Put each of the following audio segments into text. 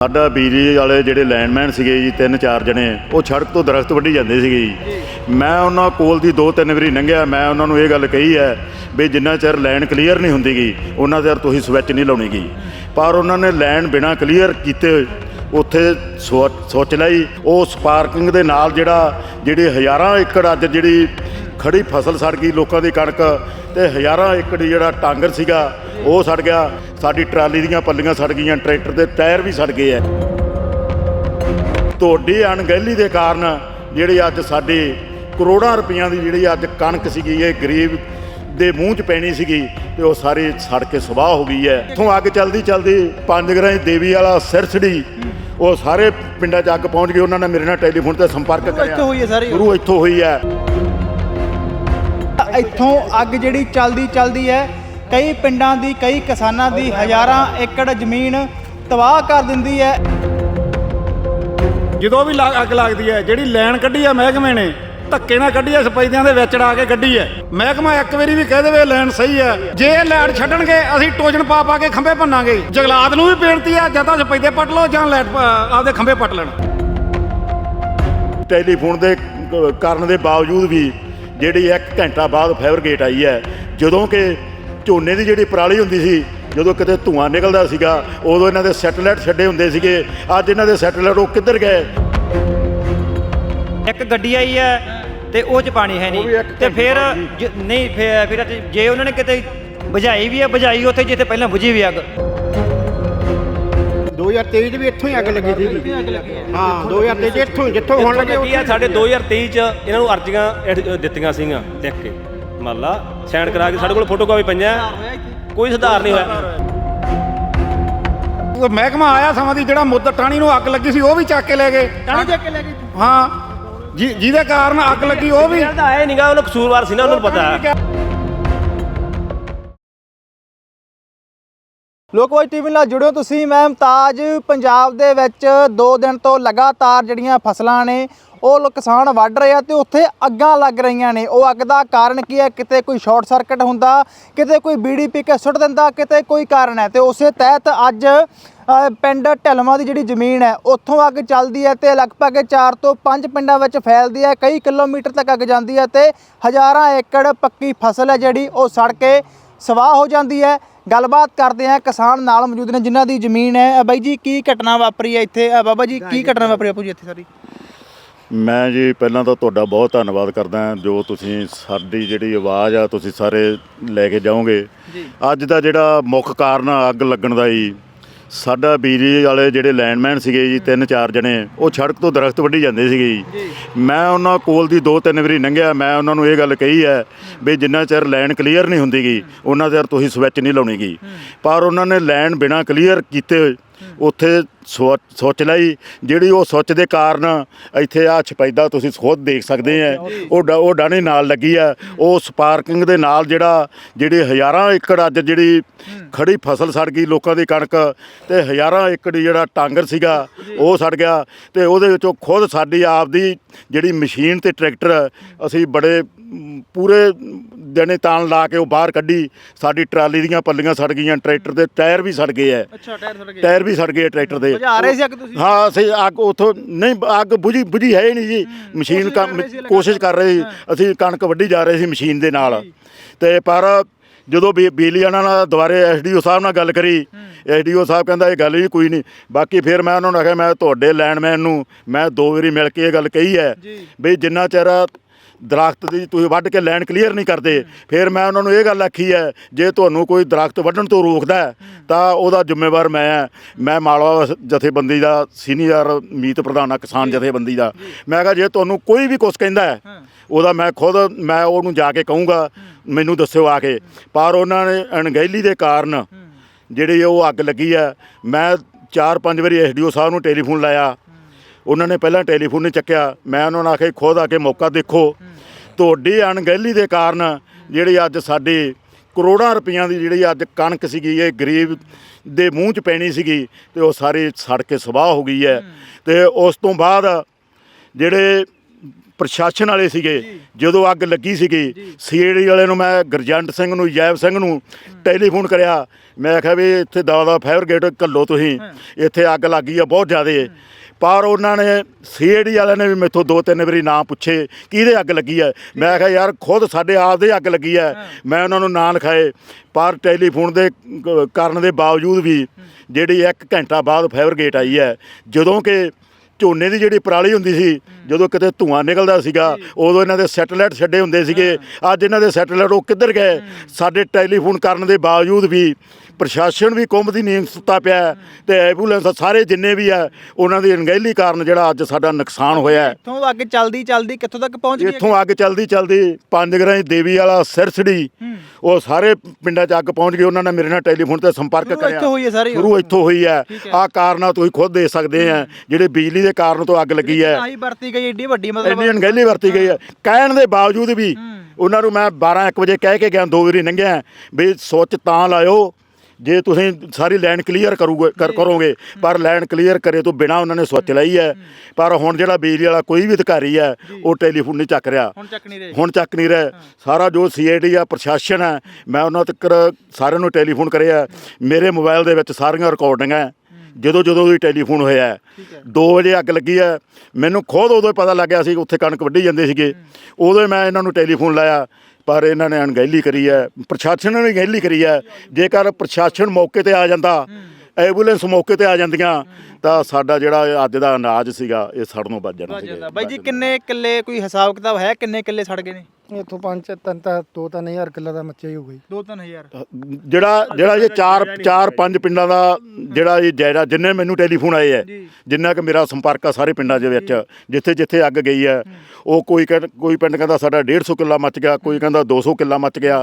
ਸਾਡਾ ਬਿਜਲੀ ਵਾਲੇ ਜਿਹੜੇ ਲਾਈਨਮੈਨ ਸੀਗੇ ਜੀ ਤਿੰਨ ਚਾਰ ਜਣੇ ਉਹ ਸੜਕ ਤੋਂ ਦਰਖਤ ਵੱਢੀ ਜਾਂਦੇ ਸੀਗੇ ਜੀ। ਮੈਂ ਉਹਨਾਂ ਕੋਲ ਦੀ ਦੋ ਤਿੰਨ ਵਾਰੀ ਲੰਘਿਆ ਮੈਂ ਉਹਨਾਂ ਨੂੰ ਇਹ ਗੱਲ ਕਹੀ ਹੈ ਵੀ ਜਿੰਨਾ ਚਿਰ ਲਾਈਨ ਕਲੀਅਰ ਨਹੀਂ ਹੁੰਦੀਗੀ ਉਹਨਾਂ ਚਿਰ ਤੁਸੀਂ ਸਵਿਚ ਨਹੀਂ ਲਾਉਣੀਗੀ ਪਰ ਉਹਨਾਂ ਨੇ ਲਾਈਨ ਬਿਨਾ ਕਲੀਅਰ ਕੀਤੇ ਉੱਥੇ ਸੋਚ ਲਈ। ਉਹ ਸਪਾਰਕਿੰਗ ਦੇ ਨਾਲ ਜਿਹੜਾ ਜਿਹੜੇ ਹਜ਼ਾਰਾਂ ਏਕੜ ਅੱਜ ਜਿਹੜੀ ਖੜੀ ਫਸਲ ਸੜ ਗਈ ਲੋਕਾਂ ਦੀ ਕਣਕ ਤੇ ਹਜ਼ਾਰਾਂ ਏਕੜ ਜਿਹੜਾ ਟਾਂਗਰ ਸੀਗਾ ਉਹ ਸੜ ਗਿਆ। ਸਾਡੀ ਟਰਾਲੀ ਦੀਆਂ ਪੱਲੀਆਂ ਸੜ ਗਈਆਂ ਟਰੈਕਟਰ ਦੇ ਟਾਇਰ ਵੀ ਸੜ ਗਏ ਐ। ਤੁਹਾਡੀ ਅਣਗਹਿਲੀ ਦੇ ਕਾਰਨ ਜਿਹੜੀ ਅੱਜ ਸਾਡੇ ਕਰੋੜਾਂ ਰੁਪਈਆਂ ਦੀ ਜਿਹੜੀ ਅੱਜ ਕਣਕ ਸੀਗੀ ਇਹ ਗਰੀਬ ਦੇ ਮੂੰਹ 'ਚ ਪੈਣੀ ਸੀਗੀ ਤੇ ਉਹ ਸਾਰੀ ਸੜ ਕੇ ਸਵਾਹ ਹੋ ਗਈ ਹੈ ਇੱਥੋਂ ਅੱਗ ਚਲਦੀ ਚਲਦੀ ਪੰਜ ਗਰਾਂ ਦੇਵੀ ਵਾਲਾ ਸਿਰਸੜੀ ਉਹ ਸਾਰੇ ਪਿੰਡਾਂ 'ਚ ਅੱਗ ਪਹੁੰਚ ਗਈ। ਉਹਨਾਂ ਨੇ ਮੇਰੇ ਨਾਲ ਟੈਲੀਫੋਨ ਤੇ ਸੰਪਰਕ ਕਰਿਆ। ਇੱਥੋਂ ਹੋਈ ਹੈ ਸਾਰੀ। ਗੁਰੂ ਇੱਥੋਂ ਹੋਈ ਹੈ ਇੱਥੋਂ ਅੱਗ ਜਿਹੜੀ ਚੱਲਦੀ ਚੱਲਦੀ ਹੈ ਕਈ ਪਿੰਡਾਂ ਦੀ ਕਈ ਕਿਸਾਨਾਂ ਦੀ ਹਜ਼ਾਰਾਂ ਏਕੜ ਜ਼ਮੀਨ ਤਬਾਹ ਕਰ ਦਿੰਦੀ ਹੈ। ਜਦੋਂ ਵੀ ਲਾ- ਅੱਗ ਲੱਗਦੀ ਹੈ ਜਿਹੜੀ ਲਾਈਨ ਕੱਢੀ ਹੈ ਮਹਿਕਮੇ ਨੇ ਧੱਕੇ ਨਾਲ ਕੱਢੀ ਹੈ ਸਪੈਦਿਆਂ ਦੇ ਵਿੱਚ ੜਾ ਕੇ ਕੱਢੀ ਹੈ। ਮਹਿਕਮਾ ਇੱਕ ਵਾਰੀ ਵੀ ਕਹਿ ਦੇਵੇ ਲਾਈਨ ਸਹੀ ਹੈ। ਜੇ ਇਹ ਲਾਈਨ ਛੱਡਣਗੇ ਅਸੀਂ ਟੋਜਨ ਪਾ ਪਾ ਕੇ ਖੰਭੇ ਭੰਨਾਂਗੇ। ਜਗਲਾਤ ਨੂੰ ਵੀ ਬੇਨਤੀ ਹੈ ਜਾਂ ਤਾਂ ਸਪੈਦੇ ਪੱਟ ਲਓ ਜਾਂ ਲਾਈਟ ਆਪਦੇ ਖੰਭੇ ਪੱਟ ਲੈਣ। ਟੈਲੀਫੋਨ ਦੇ ਕ- ਕਰਨ ਦੇ ਬਾਵਜੂਦ ਵੀ ਜਿਹੜੀ 1 ਘੰਟਾ ਬਾਅਦ ਫਾਇਰ ਗੇਟ ਆਈ ਹੈ ਜਦੋਂ ਕਿ ਝੋਨੇ ਦੀ ਜਿਹੜੀ ਪਰਾਲੀ ਹੁੰਦੀ ਸੀ ਜਦੋਂ ਕਿਤੇ ਧੂਆਂ ਨਿਕਲਦਾ ਸੀਗਾ ਉਦੋਂ ਇਹਨਾਂ ਦੇ ਸੈਟਲਾਈਟ ਛੱਡੇ ਹੁੰਦੇ ਸੀਗੇ ਅੱਜ ਇਹਨਾਂ ਦੇ ਸੈਟਲਾਈਟ ਉਹ ਕਿੱਧਰ ਗਏ? ਇੱਕ ਗੱਡੀ ਆਈ ਹੈ ਤੇ ਉਹ ਚ ਪਾਣੀ ਹੈ ਨਹੀਂ। ਇੱਕ ਤੇ ਫਿਰ। ਜ- ਨਹੀਂ ਫਿਰ ਫਿਰ ਜੇ ਉਹਨਾਂ ਨੇ ਕਿਤੇ ਬੁਝਾਈ ਵੀ ਹੈ ਬੁਝਾਈ ਉੱਥੇ ਜਿੱਥੇ ਪਹਿਲਾਂ ਬੁਝੀ ਵੀ ਅੱਗ। 2023 ਚ ਵੀ ਇੱਥੋਂ ਹੀ ਅੱਗ ਲੱਗੀ ਸੀ ਹਾਂ। 2023 ਚ ਇੱਥੋਂ ਹੀ, ਜਿੱਥੋਂ ਹੁਣ ਲੱਗੇ ਆ ਸਾਡੇ 2023 ਚ ਇਹਨਾਂ ਨੂੰ ਅਰਜ਼ੀਆਂ ਦਿੱਤੀਆਂ ਸੀਗੀਆਂ ਲਿਖ ਕੇ। ਮੰਨ ਲਾ ਸਾਈਨ ਕਰਾ ਕੇ ਸਾਡੇ ਕੋਲ ਫੋਟੋ ਕਾਪੀ ਪਈਆਂ ਕੋਈ ਸੁਧਾਰ ਨਹੀਂ ਹੋਇਆ। ਉਹ ਮਹਿਕਮਾ ਆਇਆ ਸਮਾਂ ਦੀ ਜਿਹੜਾ ਮੁੱਦ ਟਾਣੀ ਨੂੰ ਅੱਗ ਲੱਗੀ ਸੀ ਉਹ ਵੀ ਚੱਕ ਕੇ ਲੈ ਗਏ। ਟਾਣੀ ਚੱਕ ਕੇ ਲੈ ਗਈ ਹਾਂ ਜਿ- ਜਿਹਦੇ ਕਾਰਨ ਅੱਗ ਲੱਗੀ ਉਹ ਵੀ ਦਾ ਆਏ ਨਿਗਾ ਉਹਨੂੰ ਕਸੂਰਵਾਰ ਸੀ ਨਾ ਉਹਨੂੰ ਪਤਾ ਹੈ। ਲੋਕਵਾਈ ਟੀਵੀ ਨਾਲ ਜੁੜਿਓ ਤੁਸੀਂ, ਮੈਂ ਮੁਮਤਾਜ। ਪੰਜਾਬ ਦੇ ਵਿੱਚ 2 ਦਿਨ ਤੋਂ ਲਗਾਤਾਰ ਜਿਹੜੀਆਂ ਫਸਲਾਂ ਨੇ, ਉਹ ਕਿਸਾਨ ਵੱਢ ਰਹੇ ਆ ਤੇ ਉੱਥੇ ਅੱਗਾਂ ਲੱਗ ਰਹੀਆਂ ਨੇ। ਉਹ ਅੱਗ ਦਾ ਕਾਰਨ ਕੀ ਹੈ? ਕਿਤੇ ਕੋਈ ਸ਼ਾਰਟ ਸਰਕਟ ਹੁੰਦਾ, ਕਿਤੇ ਕੋਈ ਬੀੜੀ ਪੀ ਕੇ ਸੁੱਟ ਦਿੰਦਾ, ਕਿਤੇ ਕੋਈ ਕਾਰਨ ਹੈ? ਤੇ ਉਸੇ ਤਹਿਤ ਅੱਜ ਪਿੰਡ ਢਲਵਾਂ ਦੀ ਜਿਹੜੀ ਜ਼ਮੀਨ ਹੈ, ਉੱਥੋਂ ਅੱਗ ਚੱਲਦੀ ਹੈ ਤੇ ਲਗਭਗ 4 ਤੋਂ 5 ਪਿੰਡਾਂ ਵਿੱਚ ਫੈਲਦੀ ਹੈ। ਕਈ ਕਿਲੋਮੀਟਰ ਤੱਕ ਅੱਗ ਜਾਂਦੀ ਹੈ ਤੇ ਹਜ਼ਾਰਾਂ ਏਕੜ ਪੱਕੀ ਫਸਲ ਹੈ ਜਿਹੜੀ, ਉਹ ਸੜ ਕੇ ਸਵਾਹ ਹੋ ਜਾਂਦੀ ਹੈ। ਗੱਲਬਾਤ ਕਰਦੇ ਆ ਕਿਸਾਨ ਨਾਲ ਮੌਜੂਦ ਨੇ ਜਿਨ੍ਹਾਂ ਦੀ ਜ਼ਮੀਨ ਹੈ। ਅ, ਬਾਈ ਜੀ ਕੀ ਘਟਨਾ ਵਾਪਰੀ ਹੈ ਇੱਥੇ? ਅ, ਬਾਬਾ ਜੀ ਕੀ ਘਟਨਾ ਵਾਪਰੀ ਆਪੂ ਜੀ ਇੱਥੇ ਸਾਰੀ? ਮੈਂ ਜੀ ਪਹਿਲਾਂ ਤਾਂ ਤੁਹਾਡਾ ਬਹੁਤ ਧੰਨਵਾਦ ਕਰਦਾ ਹਾਂ ਜੋ ਤੁਸੀਂ ਸਾਡੀ ਜਿਹੜੀ ਆਵਾਜ਼ ਆ ਤੁਸੀਂ ਸਾਰੇ ਲੈ ਕੇ ਜਾਓਗੇ। ਅੱਜ ਦਾ ਜਿਹੜਾ ਮੁੱਖ ਕਾਰਨ ਆ ਅੱਗ ਲੱਗਣ ਦਾ ਜੀ। ਸਾਡਾ ਬਿਜਲੀ ਵਾਲੇ ਜਿਹੜੇ ਲਾਈਨਮੈਨ ਸੀਗੇ ਜੀ ਤਿੰਨ ਚਾਰ ਜਣੇ ਉਹ ਸੜਕ ਤੋਂ ਦਰਖਤ ਵੱਢੀ ਜਾਂਦੇ ਸੀਗੇ ਜੀ। ਮੈਂ ਉਹਨਾਂ ਕੋਲ ਦੀ ਦੋ ਤਿੰਨ ਵਾਰੀ ਲੰਘਿਆ ਮੈਂ ਉਹਨਾਂ ਨੂੰ ਇਹ ਗੱਲ ਕਹੀ ਹੈ ਵੀ ਜਿੰਨਾ ਚਿਰ ਲਾਈਨ ਕਲੀਅਰ ਨਹੀਂ ਹੁੰਦੀਗੀ ਉਹਨਾਂ ਚਿਰ ਤੁਸੀਂ ਸਵਿਚ ਨਹੀਂ ਲਾਉਣੀਗੀ ਪਰ ਉਹਨਾਂ ਨੇ ਲਾਈਨ ਬਿਨਾ ਕਲੀਅਰ ਕੀਤੇ ਉੱਥੇ ਸਵ- ਸੁੱਚ ਲਈ। ਜਿਹੜੀ ਉਹ ਸੁੱਚ ਦੇ ਕਾਰਨ ਇੱਥੇ ਆ ਛਪੈਦਾ ਤੁਸੀਂ ਖੁਦ ਦੇਖ ਸਕਦੇ ਆ। ਉਹ ਡ- ਉਹ ਡਾਣੀ ਨਾਲ ਲੱਗੀ ਆ। ਉਹ ਸਪਾਰਕਿੰਗ ਦੇ ਨਾਲ ਜਿਹੜਾ ਜਿਹੜੇ ਹਜ਼ਾਰਾਂ ਏਕੜ ਅੱਜ ਜਿਹੜੀ ਖੜੀ ਫਸਲ ਸੜ ਗਈ ਲੋਕਾਂ ਦੀ ਕਣਕ ਤੇ ਹਜ਼ਾਰਾਂ ਏਕੜ ਜਿਹੜਾ ਟਾਂਗਰ ਸੀਗਾ ਉਹ ਸੜ ਗਿਆ। ਤੇ ਉਹਦੇ ਵਿੱਚੋਂ ਖੁਦ ਸਾਡੀ ਆਪ ਦੀ ਜਿਹੜੀ ਮਸ਼ੀਨ ਤੇ ਟਰੈਕਟਰ ਅਸੀਂ ਬੜੇ ਮ, ਪੂਰੇ ਦਿਨੇ ਤਾਣ ਲਾ ਕੇ ਉਹ ਬਾਹਰ ਕੱਢੀ ਸਾਡੀ ਟਰਾਲੀ ਦੀਆਂ ਪੱਲੀਆਂ ਸੜ ਗਈਆਂ ਟਰੈਕਟਰ ਦੇ ਟਾਇਰ ਵੀ ਸੜ ਗਏ ਐ। ਅੱਛਾ ਟਾਇਰ ਸੜ ਗਏ। ਟਾਇਰ ਵੀ ਸੜ ਗਏ ਟਰੈਕਟਰ ਦੇ। ਬੁਝਾ ਰਹੇ ਸੀ ਅੱਗ ਤੁਸੀਂ? ਹਾਂ ਅਸੀਂ ਅੱਗ ਉਥੋਂ ਨਹੀਂ ਅੱਗ ਬੁਝੀ ਬੁਝੀ ਹੈ ਹੀ ਨਹੀਂ ਜੀ। ਮਸ਼ੀਨ ਕੋਸ਼ਿਸ਼ ਕਰ ਕੰਮ। ਕੋਸ਼ਿਸ਼ ਕਰ ਰਹੇ ਸੀ। ਅਸੀਂ ਕਣਕ ਵੱਢੀ ਜਾ ਰਹੇ ਸੀ ਮਸ਼ੀਨ ਦੇ ਨਾਲ। ਤੇ ਪਰ ਜਦੋਂ ਬਿਜਲੀ ਵਾਲਿਆਂ ਨਾਲ ਦੁਬਾਰੇ ਐਸਡੀਓ ਸਾਹਿਬ ਨਾਲ ਗੱਲ ਕਰੀ ਐਸਡੀਓ ਸਾਹਿਬ ਕਹਿੰਦਾ ਇਹ ਗੱਲ ਹੀ ਕੋਈ ਨਹੀਂ। ਬਾਕੀ ਫਿਰ ਮੈਂ ਉਹਨਾਂ ਨੂੰ ਆਖਿਆ ਮੈਂ ਤੁਹਾਡੇ ਲੈਂਡਮੈਨ ਨੂੰ ਮੈਂ ਦੋ ਵਾਰੀ ਮਿਲ ਕੇ ਇਹ ਗੱਲ ਕਹੀ ਹੈ ਵੀ ਜਿੰਨਾ ਚਿਰ ਦਰਖਤ ਦੀ ਤੁਸੀਂ ਵੱਢ ਕੇ ਲਾਈਨ ਕਲੀਅਰ ਨਹੀਂ ਕਰਦੇ ਫਿਰ ਮੈਂ ਉਹਨਾਂ ਨੂੰ ਇਹ ਗੱਲ ਆਖੀ ਹੈ ਜੇ ਤੁਹਾਨੂੰ ਕੋਈ ਦਰਖਤ ਵੱਢਣ ਤੋਂ ਰੋਕਦਾ ਤਾਂ ਉਹਦਾ ਜ਼ਿੰਮੇਵਾਰ ਮੈਂ ਹਾਂ। ਮੈਂ ਮਾਲਵਾ ਜਥੇਬੰਦੀ ਦਾ ਸੀਨੀਅਰ ਮੀਤ ਪ੍ਰਧਾਨ ਆ ਕਿਸਾਨ ਜਥੇਬੰਦੀ ਦਾ। ਮੈਂ ਕਿਹਾ ਜੇ ਤੁਹਾਨੂੰ ਕੋਈ ਵੀ ਕੁਝ ਕਹਿੰਦਾ ਹੈ ਉਹਦਾ ਮੈਂ ਖੁਦ ਮੈਂ ਉਹਨੂੰ ਜਾ ਕੇ ਕਹੂੰਗਾ ਮੈਨੂੰ ਦੱਸਿਓ ਆ ਕੇ। ਪਰ ਉਹਨਾਂ ਨੇ ਅਣਗਹਿਲੀ ਦੇ ਕਾਰਨ ਜਿਹੜੀ ਉਹ ਅੱਗ ਲੱਗੀ ਹੈ ਮੈਂ ਚਾਰ ਪੰਜ ਵਾਰੀ ਐਸਡੀਓ ਸਾਹਿਬ ਨੂੰ ਟੈਲੀਫੋਨ ਲਾਇਆ। ਉਹਨਾਂ ਨੇ ਪਹਿਲਾਂ ਟੈਲੀਫੋਨ ਨਹੀਂ ਚੱਕਿਆ। ਮੈਂ ਉਹਨਾਂ ਨੂੰ ਆਖਿਆ ਖੁਦ ਆ ਕੇ ਮੌਕਾ ਦੇਖੋ। ਤੁਹਾਡੀ ਅਣਗਹਿਲੀ ਦੇ ਕਾਰਨ ਜਿਹੜੀ ਅੱਜ ਸਾਡੇ ਕਰੋੜਾਂ ਰੁਪਈਆਂ ਦੀ ਜਿਹੜੀ ਅੱਜ ਕਣਕ ਸੀਗੀ ਇਹ ਗਰੀਬ ਦੇ ਮੂੰਹ 'ਚ ਪੈਣੀ ਸੀਗੀ ਤੇ ਉਹ ਸਾਰੀ ਸੜ ਕੇ ਸਵਾਹ ਹੋ ਗਈ ਹੈ। ਤੇ ਉਸ ਤੋਂ ਬਾਅਦ ਜਿਹੜੇ ਪ੍ਰਸ਼ਾਸਨ ਵਾਲੇ ਸੀਗੇ ਜਦੋਂ ਅੱਗ ਲੱਗੀ ਸੀਗੀ ਸੀਏਡੀ ਵਾਲੇ ਨੂੰ ਮੈਂ ਗੁਰਜੰਟ ਸਿੰਘ ਨੂੰ ਜੈਬ ਸਿੰਘ ਨੂੰ ਟੈਲੀਫੋਨ ਕਰਿਆ। ਮੈਂ ਕਿਹਾ ਵੀ ਇੱਥੇ ਦਵਾ ਦਾ ਫਾਇਰ ਗੇਟ ਘੱਲੋ ਤੁਸੀਂ। ਇੱਥੇ ਅੱਗ ਲੱਗੀ ਆ ਬਹੁਤ ਜ਼ਿਆਦੇ। ਪਰ ਉਹਨਾਂ ਨੇ ਸੀਏਡੀ ਵਾਲਿਆਂ ਨੇ ਵੀ ਮੈਥੋਂ ਦੋ ਤਿੰਨ ਵਾਰੀ ਨਾਂ ਪੁੱਛੇ ਕਿਹਦੇ ਅੱਗ ਲੱਗੀ ਹੈ ਮੈਂ ਕਿਹਾ ਯਾਰ ਖੁਦ ਸਾਡੇ ਆਪ ਦੇ ਅੱਗ ਲੱਗੀ ਹੈ। ਮੈਂ ਉਹਨਾਂ ਨੂੰ ਨਾਂ ਲਿਖਾਏ। ਪਰ ਟੈਲੀਫੋਨ ਦੇ ਕਰਨ ਦੇ ਬਾਵਜੂਦ ਵੀ ਜਿਹੜੀ 1 ਘੰਟਾ ਬਾਅਦ ਫਾਇਰ ਗੇਟ ਆਈ ਹੈ ਜਦੋਂ ਕਿ ਝੋਨੇ ਦੀ ਜਿਹੜੀ ਪਰਾਲੀ ਹੁੰਦੀ ਸੀ ਜਦੋਂ ਕਿਤੇ ਧੂਆਂ ਨਿਕਲਦਾ ਸੀਗਾ ਉਦੋਂ ਇਹਨਾਂ ਦੇ ਸੈਟਲਾਈਟ ਛੱਡੇ ਹੁੰਦੇ ਸੀਗੇ। ਅੱਜ ਇਹਨਾਂ ਦੇ ਸੈਟਲਾਈਟ ਉਹ ਕਿੱਧਰ ਗਏ? ਸਾਡੇ ਟੈਲੀਫੋਨ ਕਰਨ ਦੇ ਬਾਵਜੂਦ ਵੀ ਪ੍ਰਸ਼ਾਸਨ ਵੀ ਕੁੰਭ ਦੀ ਨੀਂਦ ਸੁੱਤਾ ਪਿਆ ਹੈ ਤੇ ਐਂਬੂਲੈਂਸ ਸਾਰੇ ਜਿੰਨੇ ਵੀ ਆ ਉਹਨਾਂ ਦੀ ਅਣਗਹਿਲੀ ਕਾਰਨ ਜਿਹੜਾ ਅੱਜ ਸਾਡਾ ਨੁਕਸਾਨ ਹੋਇਆ ਹੈ। ਇੱਥੋਂ ਅੱਗ ਚੱਲਦੀ ਚੱਲਦੀ ਕਿੱਥੋਂ ਤੱਕ ਪਹੁੰਚ ਗਈ ਇੱਥੋਂ ਅੱਗ ਚਲਦੀ ਚਲਦੀ ਪੰਜ ਗਰਾਂ ਦੇਵੀ ਵਾਲਾ ਸਿਰਸੜੀ ਉਹ ਸਾਰੇ ਪਿੰਡਾਂ 'ਚ ਅੱਗ ਪਹੁੰਚ ਗਈ ਉਹਨਾਂ ਨੇ ਮੇਰੇ ਨਾਲ ਟੈਲੀਫੋਨ ਤੇ ਸੰਪਰਕ ਕਰਿਆ ਇੱਥੋਂ ਹੋਈ ਹੈ ਸਾਰੀ? ਸ਼ੁਰੂ ਇੱਥੋਂ ਹੋਈ ਹੈ। ਆਹ ਕਾਰਨਾਂ ਤੁਸੀਂ ਖੁਦ ਦੇ ਸਕਦੇ ਆ ਜਿਹੜੇ ਬਿਜਲੀ ਦੇ ਕਾਰਨ ਤੋਂ ਅੱਗ ਲੱਗੀ ਹੈ। ਆਹੀ ਵਰਤੀ ਗਈ ਏਡੀ ਵੱਡੀ ਮਤਲਬ ਇੰਨੀ ਅਣਗਹਿਲੀ ਵਰਤੀ ਗਈ ਹੈ। ਕਹਿਣ ਦੇ ਬਾਵਜੂਦ ਵੀ ਉਹਨਾਂ ਨੂੰ ਮੈਂ 12 1 ਵਜੇ ਕਹਿ ਕੇ ਗਿਆ ਦੋ ਵਾਰੀ ਲੰਘਿਆ ਵੀ ਸੁੱਚ ਤਾਂ ਲਾਇਓ ਜੇ ਤੁਸੀਂ ਸਾਰੀ ਲਾਈਨ ਕਲੀਅਰ ਕਰੋਗੇ ਕਰ ਕਰੋਗੇ ਪਰ ਲਾਈਨ ਕਲੀਅਰ ਕਰੇ ਤੋਂ ਬਿਨਾ ਉਹਨਾਂ ਨੇ ਸੁੱਚ ਲਈ ਹੈ। ਪਰ ਹੁਣ ਜਿਹੜਾ ਬਿਜਲੀ ਵਾਲਾ ਕੋਈ ਵੀ ਅਧਿਕਾਰੀ ਹੈ ਉਹ ਟੈਲੀਫੋਨ ਨਹੀਂ ਚੱਕ ਰਿਹਾ। ਹੁਣ ਚੱਕ ਨਹੀਂ ਰਹੇ। ਹੁਣ ਚੱਕ ਨਹੀਂ ਰਿਹਾ। ਸਾਰਾ ਜੋ ਸੀਆਈਡੀ ਆ ਪ੍ਰਸ਼ਾਸਨ ਹੈ ਮੈਂ ਉਹਨਾਂ ਤੱਕ ਸਾਰਿਆਂ ਨੂੰ ਟੈਲੀਫੋਨ ਕਰਿਆ। ਮੇਰੇ ਮੋਬਾਈਲ ਦੇ ਵਿੱਚ ਸਾਰੀਆਂ ਰਿਕਾਰਡਿੰਗਾਂ। ਜਦੋਂ ਜਦੋਂ ਵੀ ਟੈਲੀਫੋਨ ਹੋਇਆ ਹੈ। ਦੋ ਵਜੇ ਅੱਗ ਲੱਗੀ ਹੈ। ਮੈਨੂੰ ਖੁਦ ਉਦੋਂ ਹੀ ਪਤਾ ਲੱਗਿਆ ਸੀ ਉੱਥੇ ਕਣਕ ਵੱਢੀ ਜਾਂਦੇ ਸੀਗੇ। ਉਦੋਂ ਹੀ ਮੈਂ ਇਹਨਾਂ ਨੂੰ ਟੈਲੀਫੋਨ ਲਾਇਆ। ਪਰ ਇਹਨਾਂ ਨੇ ਅਣਗਹਿਲੀ ਕਰੀ ਹੈ ਪ੍ਰਸ਼ਾਸਨ ਨੇ ਅਣਗਹਿਲੀ ਕਰੀ ਹੈ। ਜੇਕਰ ਪ੍ਰਸ਼ਾਸਨ ਮੌਕੇ ਤੇ ਆ ਜਾਂਦਾ ਐਂਬੂਲੈਂਸ ਮੌਕੇ ਤੇ ਆ ਜਾਂਦੀਆਂ ਤਾਂ ਸਾਡਾ ਜਿਹੜਾ ਅੱਜ ਦਾ ਅਨਾਜ ਸੀਗਾ ਇਹ ਸੜਨੋਂ ਬਚ ਜਾਣਾ ਸੀਗਾ। ਬਾਈ ਜੀ ਕਿੰਨੇ ਕਿੱਲੇ ਕੋਈ ਹਿਸਾਬ ਕਿਤਾਬ ਹੈ ਕਿੰਨੇ ਕਿੱਲੇ ਸੜ ਗਏ ਨੇ? ਇੱਥੋਂ ਪੰਜ ਤਿੰਨ ਤਾਂ ਦੋ ਤਿੰਨ ਹਜ਼ਾਰ ਕਿੱਲਾ ਦਾ ਮੱਚਿਆ ਹੀ ਹੋ ਗਈ 2-3000 ਜਿਹੜਾ ਜਿਹੜਾ ਇਹ ਚਾਰ ਚਾਰ ਪੰਜ ਪਿੰਡਾਂ ਦਾ ਜਿਹੜਾ ਇਹ ਜਾਇਰਾ ਜਿੰਨੇ ਮੈਨੂੰ ਟੈਲੀਫੋਨ ਆਏ ਹੈ ਜਿੰਨਾ ਕਿ ਮੇਰਾ ਸੰਪਰਕ ਆ ਸਾਰੇ ਪਿੰਡਾਂ ਦੇ ਵਿੱਚ ਜਿੱਥੇ ਜਿੱਥੇ ਅੱਗ ਗਈ ਹੈ ਉਹ ਕੋਈ ਕਹਿ- ਕੋਈ ਪਿੰਡ ਕਹਿੰਦਾ ਸਾਡਾ 150 ਕਿੱਲਾ ਮੱਚ ਗਿਆ ਕੋਈ ਕਹਿੰਦਾ 200 ਕਿੱਲਾ ਮੱਚ ਗਿਆ।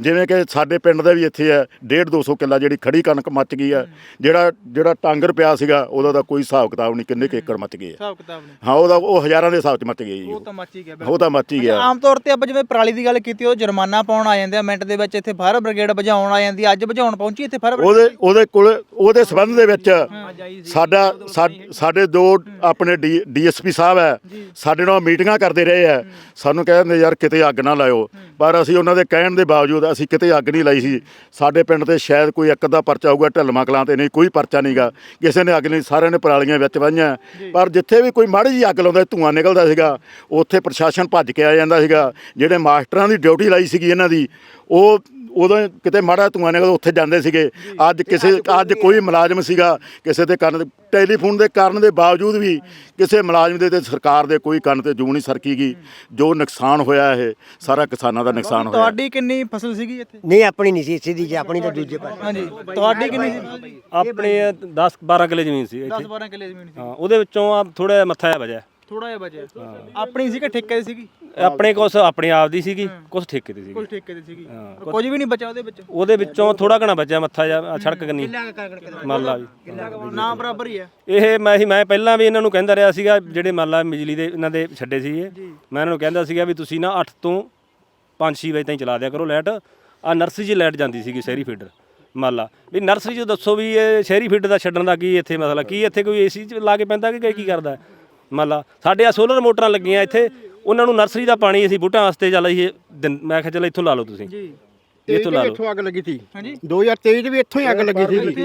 ਜਿਵੇਂ ਕਿ ਸਾਡੇ ਪਿੰਡ ਦਾ ਵੀ ਇੱਥੇ ਹੈ 1.5 200 ਕਿੱਲਾ ਜਿਹੜੀ ਖੜੀ ਕਣਕ ਮੱਚ ਗਈ ਹੈ ਜਿਹੜਾ ਜਿਹੜਾ ਟਾਂਗਰ ਪਿਆ ਸੀਗਾ ਉਹਦਾ ਤਾਂ ਕੋਈ ਹਿਸਾਬ ਕਿਤਾਬ ਨਹੀਂ ਕਿੰਨੇ ਕੁ ਏਕੜ ਮੱਚ ਗਏ। ਹਿਸਾਬ ਕਿਤਾਬ ਨੇ ਹਾਂ ਉਹਦਾ ਉਹ ਹਜ਼ਾਰਾਂ ਦੇ ਹਿਸਾਬ 'ਚ ਮੱਚ ਗਏ ਜੀ। ਉਹ ਤਾਂ ਮੱਚ ਹੀ ਗਿਆ ਉਹ ਤਾਂ ਮੱਚ ਹੀ ਗਿਆ। ਆਮ ਤੌਰ ਤੇ ਆਪਾਂ ਜਿਵੇਂ ਪਰਾਲੀ ਦੀ ਗੱਲ ਕੀਤੀ ਉਹ ਜੁਰਮਾਨਾ ਪਾਉਣ ਆ ਜਾਂਦੇ ਆ ਮਿੰਟ ਦੇ ਵਿੱਚ ਇੱਥੇ ਫਾਇਰ ਬ੍ਰਿਗੇਡ ਬੁਝਾਉਣ ਆ ਜਾਂਦੀ ਆ। ਅੱਜ ਬੁਝਾਉਣ ਪਹੁੰਚੀ ਇੱਥੇ ਫਾਇਰ ਉਹਦੇ ਉਹਦੇ ਕੋਲ ਉਹਦੇ ਸਬੰਧ ਦੇ ਵਿੱਚ ਸਾਡਾ ਸਾ- ਸਾਡੇ ਦੋ ਆਪਣੇ ਡੀਐਸਪੀ ਸਾਹਿਬ ਹੈ। ਸਾਡੇ ਨਾਲ ਮੀਟਿੰਗਾਂ ਕਰਦੇ ਰਹੇ ਆ ਸਾਨੂੰ ਕਹਿੰਦੇ ਯਾਰ ਕਿਤੇ ਅੱਗ ਨਾ ਲਾਇਓ। ਪਰ ਅਸੀਂ ਉਹਨਾਂ ਦੇ ਕਹਿਣ ਦੇ ਬਾਵਜੂਦ ਅਸੀਂ ਕਿਤੇ ਅੱਗ ਨਹੀਂ ਲਾਈ ਸੀ। ਸਾਡੇ ਪਿੰਡ ਤੇ ਸ਼ਾਇਦ ਕੋਈ ਇੱਕ ਅੱਧਾ ਪਰਚਾ ਹੋਊਗਾ ਢਲਮਾ ਕਲਾਂ ਤੇ ਨਹੀਂ ਕੋਈ ਪਰਚਾ ਨਹੀਂਗਾ ਕਿਸੇ ਨੇ ਅੱਗ ਨਹੀਂ ਸਾਰਿਆਂ ਨੇ ਪਰਾਲੀਆਂ ਵਿੱਚ ਵਾਹੀਆਂ। ਪਰ ਜਿੱਥੇ ਵੀ ਕੋਈ ਮਾੜੀ ਜੀ ਅੱਗ ਲਾਉਂਦਾ ਧੂਆਂ ਨਿਕਲਦਾ ਸੀਗਾ ਉੱਥੇ ਪ੍ਰਸ਼ਾਸਨ ਭੱਜ ਕੇ ਆ ਜਾਂਦਾ ਸੀਗਾ। ਜਿਹੜੇ ਮਾਸਟਰਾਂ ਦੀ ਡਿਊਟੀ ਲਾਈ ਸੀਗੀ ਇਹਨਾਂ ਦੀ ਉਹ ਉਦੋਂ ਕਿਤੇ ਮਾੜਾ ਧੂਆਂ ਨਿਕਲਦਾ ਉੱਥੇ ਜਾਂਦੇ ਸੀਗੇ। ਅੱਜ ਕਿਸੇ ਅੱਜ ਕੋਈ ਮੁਲਾਜ਼ਮ ਸੀਗਾ ਕਿਸੇ ਦੇ ਕੰਨ ਟੈਲੀਫੋਨ ਦੇ ਕਾਰਨ ਦੇ ਬਾਵਜੂਦ ਵੀ ਕਿਸੇ ਮੁਲਾਜ਼ਮ ਦੇ ਤੇ ਸਰਕਾਰ ਦੇ ਕੋਈ ਕੰਨ ਤੇ ਜੂ ਨਹੀਂ ਸਰਕੀਗੀ। ਜੋ ਨੁਕਸਾਨ ਹੋਇਆ ਇਹ ਸਾਰਾ ਕਿਸਾਨਾਂ ਦਾ ਨੁਕਸਾਨ ਹੋਇਆ। ਤੁਹਾਡੀ ਕਿੰਨੀ ਫਸਲ ਸੀਗੀ ਇੱਥੇ? ਨਹੀਂ ਆਪਣੀ ਨਹੀਂ ਸੀ ਸਿੱਧੀ ਜੀ ਆਪਣੀ ਤਾਂ ਦੂਜੇ ਪਾਸੇ। ਹਾਂਜੀ। ਤੁਹਾਡੀ ਕਿੰਨੀ ਸੀ? ਆਪਣੇ 10 12 ਕਿੱਲੇ ਜ਼ਮੀਨ ਸੀ ਇੱਥੇ। 10 12 ਕਿੱਲੇ ਜ਼ਮੀਨ ਸੀ। ਹਾਂ ਉਹਦੇ ਵਿੱਚੋਂ ਆ ਥੋੜਾ ਜਿਹਾ ਮੱਥਾ ਜਿਹਾ ਬਚਿਆ ਥੋੜਾ ਜਿਹਾ ਬਚਿਆ। ਆਪਣੀ ਸੀ ਕਿ ਠੇਕੇ ਦੀ ਸੀਗੀ? ਆਪਣੇ ਕੁਛ ਆਪਣੇ ਆਪ ਦੀ ਸੀਗੀ ਕੁਛ ਠੇਕੇ ਦੀ ਸੀਗੀ। ਕੁਝ ਠੇਕੇ ਦੀ ਸੀਗੀ। ਕੁਝ ਵੀ ਨਹੀਂ ਬਚਿਆ ਉਹਦੇ ਵਿੱਚ। ਉਹਦੇ ਵਿੱਚੋਂ ਥੋੜਾ ਘਣਾ ਬਚਿਆ ਮੱਥਾ ਜਿਹਾ ਆਹ ਸੜਕ ਕੰਨੀ ਮੰਨ ਲਾ ਵੀ ਨਾ ਬਰਾਬਰ ਹੀ ਹੈ ਇਹ ਮੈਂ ਹੀ ਮੈਂ ਪਹਿਲਾਂ ਵੀ ਇਹਨਾਂ ਨੂੰ ਕਹਿੰਦਾ ਰਿਹਾ ਸੀਗਾ ਜਿਹੜੇ ਮੰਨ ਲਾ ਬਿਜਲੀ ਦੇ ਇਹਨਾਂ ਦੇ ਛੱਡੇ ਸੀ ਇਹ। ਮੈਂ ਇਹਨਾਂ ਨੂੰ ਕਹਿੰਦਾ ਸੀਗਾ ਵੀ ਤੁਸੀਂ ਨਾ 8 ਤੋਂ 5-6 ਵਜੇ ਤਾਈਂ ਚਲਾ ਦਿਆ ਕਰੋ ਲਾਈਟ। ਆ ਨਰਸਰੀ 'ਚ ਲਾਈਟ ਜਾਂਦੀ ਸੀਗੀ ਸ਼ਹਿਰੀ ਫੀਡਰ ਮੰਨ ਲਾ। ਵੀ ਨਰਸਰੀ 'ਚ ਦੱਸੋ ਵੀ ਇਹ ਸ਼ਹਿਰੀ ਫੀਡਰ ਦਾ ਛੱਡਣ ਦਾ ਕੀ ਇੱਥੇ ਮਸਲਾ? ਕੀ ਇੱਥੇ ਕੋਈ ਏਸੀ 'ਚ ਲਾ ਕੇ ਪੈਂਦਾ ਕਿ ਕੀ ਕਰਦਾ? ਮੰਨ ਲਾ ਸਾਡੇ ਆ ਸੋਲਰ ਮੋਟਰਾਂ ਲੱਗੀਆਂ ਇੱਥੇ। ਉਹਨਾਂ ਨੂੰ ਨਰਸਰੀ ਦਾ ਪਾਣੀ ਅਸੀਂ ਬੂਟਿਆਂ ਵਾਸਤੇ ਚੱਲ ਅਸੀਂ ਦਿੰ ਮੈਂ ਕਿਹਾ ਚੱਲ ਇੱਥੋਂ ਲਾ ਲਓ ਤੁਸੀਂ। ਜੀ। ਇੱਥੋਂ ਲਾ ਲਓ। ਇੱਥੋਂ ਅੱਗ ਲੱਗੀ ਸੀ। ਹਾਂਜੀ। 2023 ਚ ਵੀ ਇੱਥੋਂ ਹੀ ਅੱਗ ਲੱਗੀ ਸੀ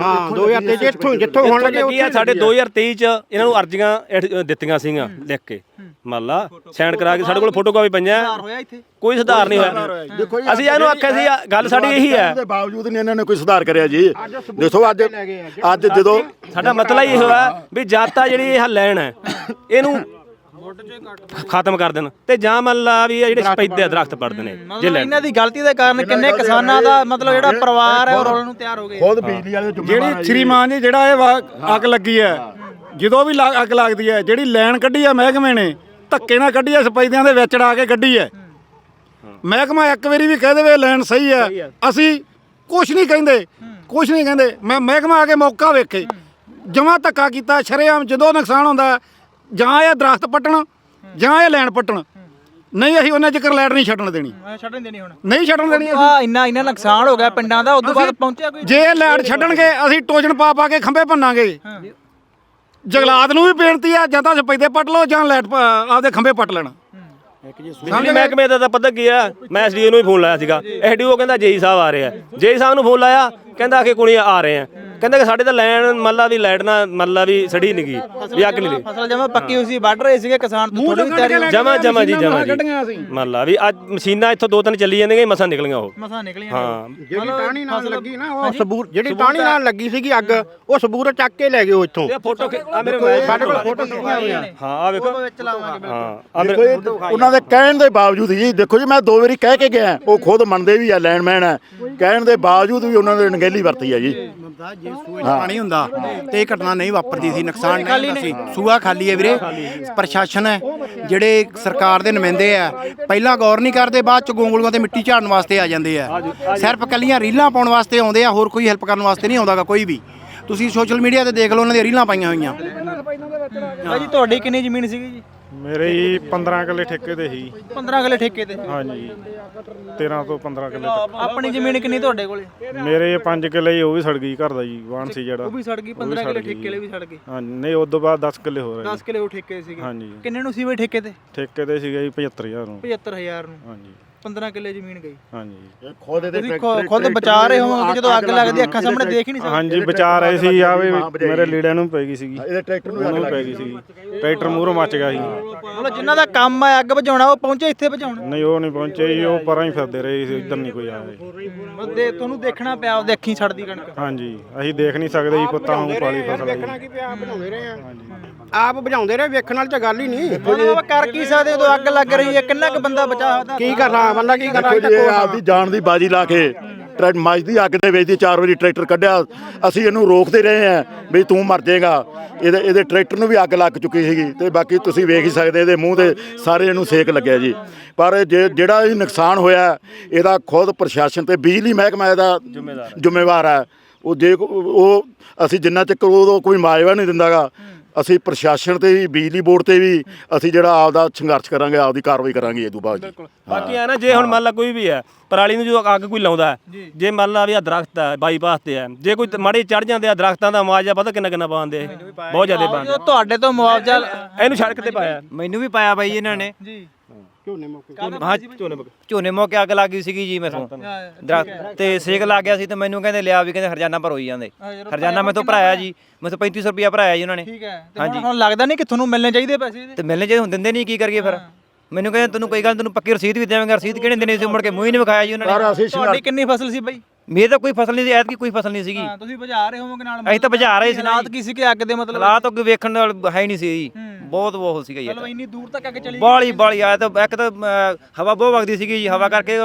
ਹਾਂ। 2023 ਚ ਇੱਥੋਂ ਇੱਥੋਂ ਹੋਣ ਲੱਗੇ ਲੱਗੀ ਆ ਸਾਡੇ 2023 ਚ ਇਹਨਾਂ ਨੂੰ ਅਰਜ਼ੀਆਂ ਇਹ ਦਿੱਤੀਆਂ ਸੀਗੀਆਂ ਲਿਖ ਕੇ। ਮੰਨ ਲਾ ਸਾਈਨ ਕਰਾ ਕੇ ਸਾਡੇ ਕੋਲ ਫੋਟੋ ਕਾਪੀ ਪਈਆਂ। ਹੋਇਆ ਇੱਥੇ? ਕੋਈ ਸੁਧਾਰ ਨਹੀਂ ਹੋਇਆ। ਅਸੀਂ ਇਹਨੂੰ ਆਖਿਆ ਸੀ ਆ, ਗੱਲ ਸਾਡੀ ਇਹੀ ਹੈ। ਦੇ ਬਾਵਜੂਦ ਨਹੀਂ ਇਹਨਾਂ ਨੇ ਕੋਈ ਸੁਧਾਰ ਕਰਿਆ ਜੀ। ਦੇਖੋ ਅੱਜ ਅੱਜ ਜਦੋਂ ਸਾਡਾ ਮਤਲਬ ਇਹ ਹੋਇਆ ਵੀ ਜਾਤਾ ਜਿਹੜੀ ਇਹ ਲੈਣ ਹੈ ਇਹਨੂੰ ਖਤਮ ਕਰ ਦੇਣ। ਤੇ ਜਾਂ ਮੰਨ ਲਾ ਵੀ ਇਹ ਜਿਹੜੇ ਸਪੈਦੇ ਦਰਖਤ ਪੜਦੇ ਨੇ ਜੇ ਲੈਣ ਇਹਨਾਂ ਦੀ ਗਲਤੀ ਦੇ ਕਾਰਨ ਕਿੰਨੇ ਕਿਸਾਨਾਂ ਦਾ ਮਤਲਬ ਜਿਹੜਾ ਪਰਿਵਾਰ ਹੈ ਉਹ ਰੋਲਣ ਨੂੰ ਤਿਆਰ ਹੋ ਗਏ। ਖੁਦ ਬਿਜਲੀ ਵਾਲੇ ਜਿਹੜੀ ਸ਼੍ਰੀਮਾਨ ਜੀ ਜਿਹੜਾ ਇਹ ਵਾ- ਅੱਗ ਲੱਗੀ ਹੈ ਜਦੋਂ ਵੀ ਲਾ- ਅੱਗ ਲੱਗਦੀ ਹੈ ਜਿਹੜੀ ਲਾਈਨ ਕੱਢੀ ਹੈ ਮਹਿਕਮੇ ਨੇ ਧੱਕੇ ਨਾਲ ਕੱਢੀ ਹੈ ਸਪੈਦਿਆਂ ਦੇ ਵਿੱਚ ੜਾ ਕੇ ਕੱਢੀ ਹੈ। ਮਹਿਕਮਾ ਇੱਕ ਵਾਰੀ ਵੀ ਕਹਿ ਦੇਵੇ ਲਾਈਨ ਸਹੀ ਹੈ ਅਸੀਂ ਕੁਝ ਨਹੀਂ ਕਹਿੰਦੇ ਕੁਝ ਨਹੀਂ ਕਹਿੰਦੇ। ਮੈਂ ਮਹਿਕਮਾ ਆ ਕੇ ਮੌਕਾ ਵੇਖੇ ਜਮਾ ਧੱਕਾ ਕੀਤਾ ਸ਼ਰੇਆਮ ਜਦੋਂ ਨੁਕਸਾਨ ਹੁੰਦਾ ਹੈ, ਜਾਂ ਇਹ ਦਰਖਤ ਪੱਟਣ ਜਾਂ ਇਹ ਲਾਈਨ ਪੱਟਣ। ਨਹੀਂ ਅਸੀਂ ਉਹਨਾਂ ਚਿਕਰ ਲਾਈਟ ਨਹੀਂ ਛੱਡਣ ਦੇਣੀ। ਮੈਂ ਛੱਡਣ ਦੇਣੀ ਹੁਣ। ਨਹੀਂ ਛੱਡਣ ਦੇਣੀ ਅਸੀਂ ਆ ਇੰਨਾ ਇੰਨਾ ਨੁਕਸਾਨ ਹੋ ਗਿਆ ਪਿੰਡਾਂ ਦਾ ਉਦੋਂ ਬਾਅਦ ਪਹੁੰਚਿਆ ਕੋਈ? ਜੇ ਇਹ ਲਾਈਟ ਛੱਡਣਗੇ ਅਸੀਂ ਟੋਜਨ ਪਾ ਪਾ ਕੇ ਖੰਭੇ ਭੰਨਾਂਗੇ। ਜਗਲਾਤ ਨੂੰ ਵੀ ਬੇਨਤੀ ਆ ਜਾਂ ਤਾਂ ਸਪੈਦੇ ਪੱਟ ਲਓ ਜਾਂ ਲੈਟ ਪ- ਆਪਦੇ ਖੰਭੇ ਪੱਟ ਲੈਣ। ਬਿਜਲੀ ਮਹਿਕਮੇ ਦਾ ਤਾਂ ਪਤਾ ਕੀ ਆ ਮੈਂ ਐਸਡੀਓ ਨੂੰ ਵੀ ਫੋਨ ਲਾਇਆ ਸੀਗਾ। ਐਸਡੀਓ ਕਹਿੰਦਾ ਜੇਈ ਸਾਹਿਬ ਆ ਰਹੇ ਆ। ਜੇਈ ਸਾਹਿਬ ਨੂੰ ਫੋਨ ਲਾਇਆ ਕਹਿੰਦਾ ਕਿ ਕੁੜੀ ਆ ਰਹੇ ਆ। ਕਹਿੰਦਾ ਕਿ ਸਾਡੇ ਤਾਂ ਲੈਣ ਮੱਲਾ ਵੀ ਲਾਈਟ ਨਾ ਮੱਲਾ ਵੀ ਸੜੀ ਨਹੀਂ ਗਈ ਵੀ ਅੱਗ ਨਹੀਂ ਲਈ ਫਸਲ ਜਮਾ ਪੱਕੀ ਹੋਈ ਸੀ ਵੱਢ ਰਹੇ ਸੀਗੇ ਕਿਸਾਨ ਤੋਂ ਥੋੜੀ ਤਿਆਰੀ ਜਮਾ ਜਮਾ ਜੀ ਜਮਾ ਜੀ। ਮੱਲਾ ਵੀ ਅੱਜ ਮਸ਼ੀਨਾਂ ਇੱਥੋਂ ਦੋ ਤਿੰਨ ਚੱਲੀ ਜਾਂਦੀਆਂ ਮਸਾਂ ਨਿਕਲੀਆਂ ਉਹ। ਮਸਾਂ ਨਿਕਲੀਆਂ ਹਾਂ। ਜਿਹੜੀ ਟਾਹਣੀ ਨਾਲ ਲੱਗੀ ਨਾ ਉਹ ਸਬੂਰ ਜਿਹੜੀ ਟਾਹਣੀ ਨਾਲ ਲੱਗੀ ਸੀਗੀ ਅੱਗ ਉਹ ਸਬੂਰ ਚੱਕ ਕੇ ਲੈ ਗਏ ਉਹ ਇੱਥੋਂ। ਇਹ ਫੋਟੋ ਆ ਮੇਰੇ ਸਾਡੇ ਕੋਲ ਫੋਟੋ ਖਿੱਚੀਆਂ ਹੋਈਆਂ। ਹਾਂ ਆ ਵੇਖੋ। ਵਿੱਚ ਲਾਵਾਂਗੇ ਹਾਂ ਆ ਦੇਖੋ ਮੇਰੇ ਇਹ ਉਹਨਾਂ ਦੇ ਕਹਿਣ ਦੇ ਬਾਵਜੂਦ ਜੀ ਦੇਖੋ ਜੀ ਮੈਂ ਦੋ ਵਾਰੀ ਕਹਿ ਕੇ ਗਿਆ ਉਹ ਖੁਦ ਮੰਨਦੇ ਵੀ ਆ ਲੈਂਡਮੈਨ ਹੈ ਕਹਿਣ ਦੇ ਬਾਵਜੂਦ ਵੀ ਉਹਨਾਂ ਨੇ ਨਗੇਲੀ ਵਰਤੀ ਆ ਜੀ ਜੇ ਸੂਏ 'ਚ ਪਾਣੀ ਹੁੰਦਾ ਤੇ ਇਹ ਘਟਨਾ ਨਹੀਂ ਵਾਪਰਦੀ ਸੀ ਨੁਕਸਾਨ ਨਹੀਂ ਹੁੰਦਾ ਸੀ। ਸੂਆ ਖਾਲੀ ਹੈ ਵੀਰੇ। ਪ੍ਰਸ਼ਾਸਨ ਹੈ ਜਿਹੜੇ ਸਰਕਾਰ ਦੇ ਨੁਮਾਇੰਦੇ ਆ ਪਹਿਲਾਂ ਗੌਰ ਨਹੀਂ ਕਰਦੇ ਬਾਅਦ ਚ ਗੋਂਗਲੂਆਂ ਤੇ ਮਿੱਟੀ ਝਾੜਨ ਵਾਸਤੇ ਆ ਜਾਂਦੇ ਆ। ਸਿਰਫ ਕੱਲੀਆਂ ਰੀਲਾਂ ਪਾਉਣ ਵਾਸਤੇ ਆਉਂਦੇ ਆ ਹੋਰ ਕੋਈ ਹੈਲਪ ਕਰਨ ਵਾਸਤੇ ਨਹੀਂ ਆਉਂਦਾਗਾ ਕੋਈ ਵੀ। ਤੁਸੀਂ ਸੋਸ਼ਲ ਮੀਡੀਆ ਤੇ ਦੇਖ ਲਓ ਉਹਨਾਂ ਦੀਆਂ ਰੀਲਾਂ ਪਾਈਆਂ ਹੋਈਆਂ। ਭਾਜੀ ਤੁਹਾਡੀ ਕਿੰਨੀ ਜ਼ਮੀਨ ਸੀਗੀ ਜੀ? ਮੇਰੇ ਜੀ 15 ਕਿੱਲੇ ਠੇਕੇ ਤੇ ਸੀ 15 ਕਿੱਲੇ ਠੇਕੇ ਤੇ। ਹਾਂਜੀ 13 ਤੋਂ 15 ਕਿੱਲੇ ਆਪਣੀ ਜ਼ਮੀਨ ਕਿੰਨੀ ਤੁਹਾਡੇ ਕੋਲੇ? ਮੇਰੇ 5 ਕਿੱਲੇ ਹੀ ਉਹ ਵੀ ਸੜ ਗਈ ਘਰ ਦਾ ਜੀ ਵਾਹਣ ਸੀ ਜਿਹੜਾ। ਉਹ ਵੀ ਸੜ ਗਈ 15 ਕਿੱਲੇ ਠੇਕੇ ਲਈ ਵੀ ਸੜ ਗਈ ਹਾਂਜੀ ਨਹੀਂ ਉਸ ਤੋਂ ਬਾਅਦ 10 ਕਿੱਲੇ ਹੋ ਰਹੇ 10 ਕਿੱਲੇ ਉਹ ਠੇਕੇ ਸੀਗੇ। ਹਾਂਜੀ। ਕਿੰਨੇ ਨੂੰ ਸੀ ਬਈ ਠੇਕੇ ਤੇ? ਠੇਕੇ ਤੇ ਸੀਗਾ ਜੀ 75000 ਨੂੰ। 75000 ਨੂੰ। ਹਾਂਜੀ। 15 ਕਿੱਲੇ ਜ਼ਮੀਨ ਗਈ। ਹਾਂਜੀ। ਖੁਦ ਇਹਦੇ ਤੁਸੀਂ ਖੁ- ਖੁਦ ਬਚਾ ਰਹੇ ਹੋਵੋਗੇ ਜਦੋਂ ਅੱਗ ਲੱਗਦੀ ਅੱਖਾਂ ਸਾਹਮਣੇ ਦੇਖ ਹੀ ਨਹੀਂ ਸਕਦੇ। ਹਾਂਜੀ ਬਚਾ ਰਹੇ ਸੀ ਆਵੇ ਮੇਰੇ ਲੀੜਿਆਂ ਨੂੰ ਪੈ ਗਈ ਸੀਗੀ ਇਹਦੇ ਟਰੈਕਟਰ ਨੂੰ ਉਹਨੂੰ ਪੈ ਗਈ ਸੀਗੀ। ਟਰੈਕਟਰ ਮੂਹਰੋਂ ਮੱਚ ਗਿਆ ਸੀ। ਮਤਲਬ ਜਿਨ੍ਹਾਂ ਦਾ ਕੰਮ ਹੈ ਅੱਗ ਬੁਝਾਉਣਾ ਉਹ ਪਹੁੰਚੇ ਇੱਥੇ ਬੁਝਾਉਣ? ਨਹੀਂ ਉਹ ਨਹੀਂ ਪਹੁੰਚੇ ਜੀ ਉਹ ਪਰਾਂ ਹੀ ਫਿਰਦੇ ਰਹੇ ਸੀ ਇੱਧਰ ਨਹੀਂ ਕੋਈ ਆਇਆ ਜੀ। ਮਤਲਬ ਦੇ ਤੁਹਾਨੂੰ ਦੇਖਣਾ ਪਿਆ ਉਹਦੇ ਅੱਖੀਂ ਛੱਡਦੀ ਕਣਕ। ਹਾਂਜੀ ਅਸੀਂ ਦੇਖ ਨਹੀਂ ਸਕਦੇ ਜੀ ਪੁੱਤਾਂ ਨੂੰ ਪਾਲੀ ਫਸਲ ਪਿਆ ਆਪ ਬਣਾਉਂਦੇ ਰਹੇ ਆ। ਆਪ ਬੁਝਾਉਂਦੇ ਰਹੇ ਵੇਖਣ ਨਾਲ ਤਾਂ ਗੱਲ ਹੀ ਨਹੀਂ। ਮਤਲਬ ਆਪਾਂ ਕਰ ਕੀ ਸਕਦੇ? ਜਦੋਂ ਅੱਗ ਲੱਗ ਰਹੀ ਹੈ ਕਿੰਨਾ ਕੁ ਬੰਦਾ ਬਚਾ ਸਕਦਾ ਕੀ ਕਰਨਾ ਬੰਦਾ ਕੀ ਕਰਨਾ ਦੇਖੋ ਜੀ ਇਹ ਆਪਦੀ ਜਾਨ ਦੀ ਬਾਜੀ ਲਾ ਕੇ ਟਰੈਕ ਮੱਝ ਦੀ ਅੱਗ ਦੇ ਵਿੱਚ ਦੀ ਚਾਰ ਵਾਰੀ ਟਰੈਕਟਰ ਕੱਢਿਆ। ਅਸੀਂ ਇਹਨੂੰ ਰੋਕਦੇ ਰਹੇ ਆ ਵੀ ਤੂੰ ਮਰ ਜਾਏਗਾ। ਇਹਦੇ ਇਹਦੇ ਟਰੈਕਟਰ ਨੂੰ ਵੀ ਅੱਗ ਲੱਗ ਚੁੱਕੀ ਸੀਗੀ ਤੇ ਬਾਕੀ ਤੁਸੀਂ ਵੇਖ ਹੀ ਸਕਦੇ ਇਹਦੇ ਮੂੰਹ ਤੇ ਸਾਰੇ ਇਹਨੂੰ ਸੇਕ ਲੱਗਿਆ ਜੀ। ਪਰ ਜੇ ਜਿਹੜਾ ਇਹ ਨੁਕਸਾਨ ਹੋਇਆ ਇਹਦਾ ਖੁਦ ਪ੍ਰਸ਼ਾਸਨ ਤੇ ਬਿਜਲੀ ਮਹਿਕਮਾ ਇਹਦਾ ਜ਼ਿੰਮੇਵਾਰ ਹੈ। ਉਹ ਜੇ ਕੋ- ਉਹ ਅਸੀਂ ਜਿੰਨਾ ਚਿਰ ਉਦੋਂ ਕੋਈ ਮਾਜਵਾ ਨਹੀਂ ਦਿੰਦਾਗਾ। ਅਸੀਂ ਪ੍ਰਸ਼ਾਸਨ ਤੇ ਵੀ ਬਿਜਲੀ ਬੋਰਡ ਤੇ ਵੀ ਅਸੀਂ ਜਿਹੜਾ ਆਪਦਾ ਸੰਘਰਸ਼ ਕਰਾਂਗੇ ਆਪਦੀ ਕਾਰਵਾਈ ਕਰਾਂਗੇ ਇਹ ਤੋਂ ਬਾਅਦ ਜੀ। ਬਾਕੀ ਆ ਨਾ ਜੇ ਹੁਣ ਮੰਨ ਲਾ ਕੋਈ ਵੀ ਹੈ ਪਰਾਲੀ ਨੂੰ ਜਦੋਂ ਅੱਗ ਕੋਈ ਲਾਉਂਦਾ ਹੈ, ਜੇ। ਮੰਨ ਲਾ ਵੀ ਆ ਦਰਖਤ ਹੈ ਬਾਈਪਾਸ ਤੇ ਹੈ ਜੇ ਕੋਈ ਮਾੜੇ ਚੜ ਜਾਂਦੇ ਆ ਦਰਖਤਾਂ ਦਾ ਮੁਆਵਜ਼ਾ ਪਤਾ ਕਿੰਨਾ ਕਿੰਨਾ ਪਾਉਂਦੇ ਇਹ? ਬਹੁਤ ਜ਼ਿਆਦਾ ਪਾਉਂਦੇ। ਤੁਹਾਡੇ ਤੋਂ ਮੁਆਵਜ਼ਾ ਇਹਨੂੰ ਸੜਕ ਤੇ ਪਾਇਆ। ਮੈਨੂੰ ਵੀ ਪਾਇਆ ਬਾਈ ਇਹਨਾਂ ਨੇ। ਜੀ। ਹਾਂ ਝੋਨੇ ਮੌਕੇ। ਅੱਗ ਲੱਗ ਗਈ ਸੀਗੀ ਜੀ ਮੈਥੋਂ। ਦਰਖਤ ਤੇ ਸੇਕ ਲੱਗ ਗਿਆ ਸੀ ਤੇ ਮੈਨੂੰ ਕਹਿੰਦੇ ਲਿਆ ਵੀ ਕਹਿੰਦੇ ਹਰਜਾਨਾ ਭਰੋਈ ਜਾਂਦੇ। ਹਰਜਾਨਾ ਮੈਥੋਂ ਭਰਾਇਆ ਜੀ। ਮੈਥੋਂ 3500 ਰੁਪਇਆ ਭਰਾਇਆ ਜੀ ਉਹਨਾਂ ਨੇ। ਠੀਕ ਹੈ। ਤੇ ਹੁਣ ਲੱਗਦਾ ਨਹੀਂ ਕਿ ਤੁਹਾਨੂੰ ਮਿਲਣੇ ਚਾਹੀਦੇ ਪੈਸੇ ਇਹਦੇ? ਤੇ ਮਿਲਣੇ ਜੇ ਹੁਣ ਦਿੰਦੇ ਨਹੀਂ ਕੀ ਕਰੀਏ ਫਿਰ? ਮੈਨੂੰ ਕਹਿੰਦੇ ਤੈਨੂੰ ਕੋਈ ਗੱਲ ਤੈਨੂੰ ਪੱਕੀ ਰਸੀਦ ਵੀ ਦੇਵਾਂਗੇ ਰਸੀਦ ਕਿਹੜੇ ਦਿਨੇ ਸੀ ਮੁੜ ਕੇ? ਮੂੰਹ ਹੀ ਨਹੀਂ ਵਿਖਾਇਆ ਜੀ ਉਹਨਾਂ ਨੇ। ਤੁਹਾਡੀ ਕਿੰਨੀ ਫਸਲ ਸੀ ਬਈ? ਮੇਰੇ ਤਾਂ ਕੋਈ ਫਸਲ ਨਹੀਂ ਸੀ ਐਤਕੀ ਕੋਈ ਫਸਲ ਨਹੀਂ ਸੀਗੀ। ਹਾਂ ਤੁਸੀਂ ਬੁਝਾ ਰਹੇ ਹੋਵੋਗੇ ਨਾਲ ਅਸੀਂ ਤਾਂ ਬੁਝਾ ਰਹੇ ਸੀ ਨਾ ਹਾਲਾਤ ਕੀ ਸੀ ਕਿ ਅੱਗ ਦੇ ਮਤਲਬ? ਹਾਲਾਤ ਅੱਗੇ ਵੇਖਣ ਨਾਲ ਹੈ ਹੀ ਨਹੀਂ ਸੀ ਜੀ। ਬਹੁਤ ਬਹੁਤ ਸੀਗਾ ਜੀ। ਮਤਲਬ ਇੰਨੀ ਦੂਰ ਤੱਕ ਅੱਗ ਚਲੀ ਬਾਲੀ ਬਾਲੀ ਆਇਆ ਤਾਂ ਇੱਕ ਤਾਂ ਹਵਾ ਬਹੁਤ ਵਗਦੀ ਸੀਗੀ ਜੀ। ਹਵਾ ਕਰਕੇ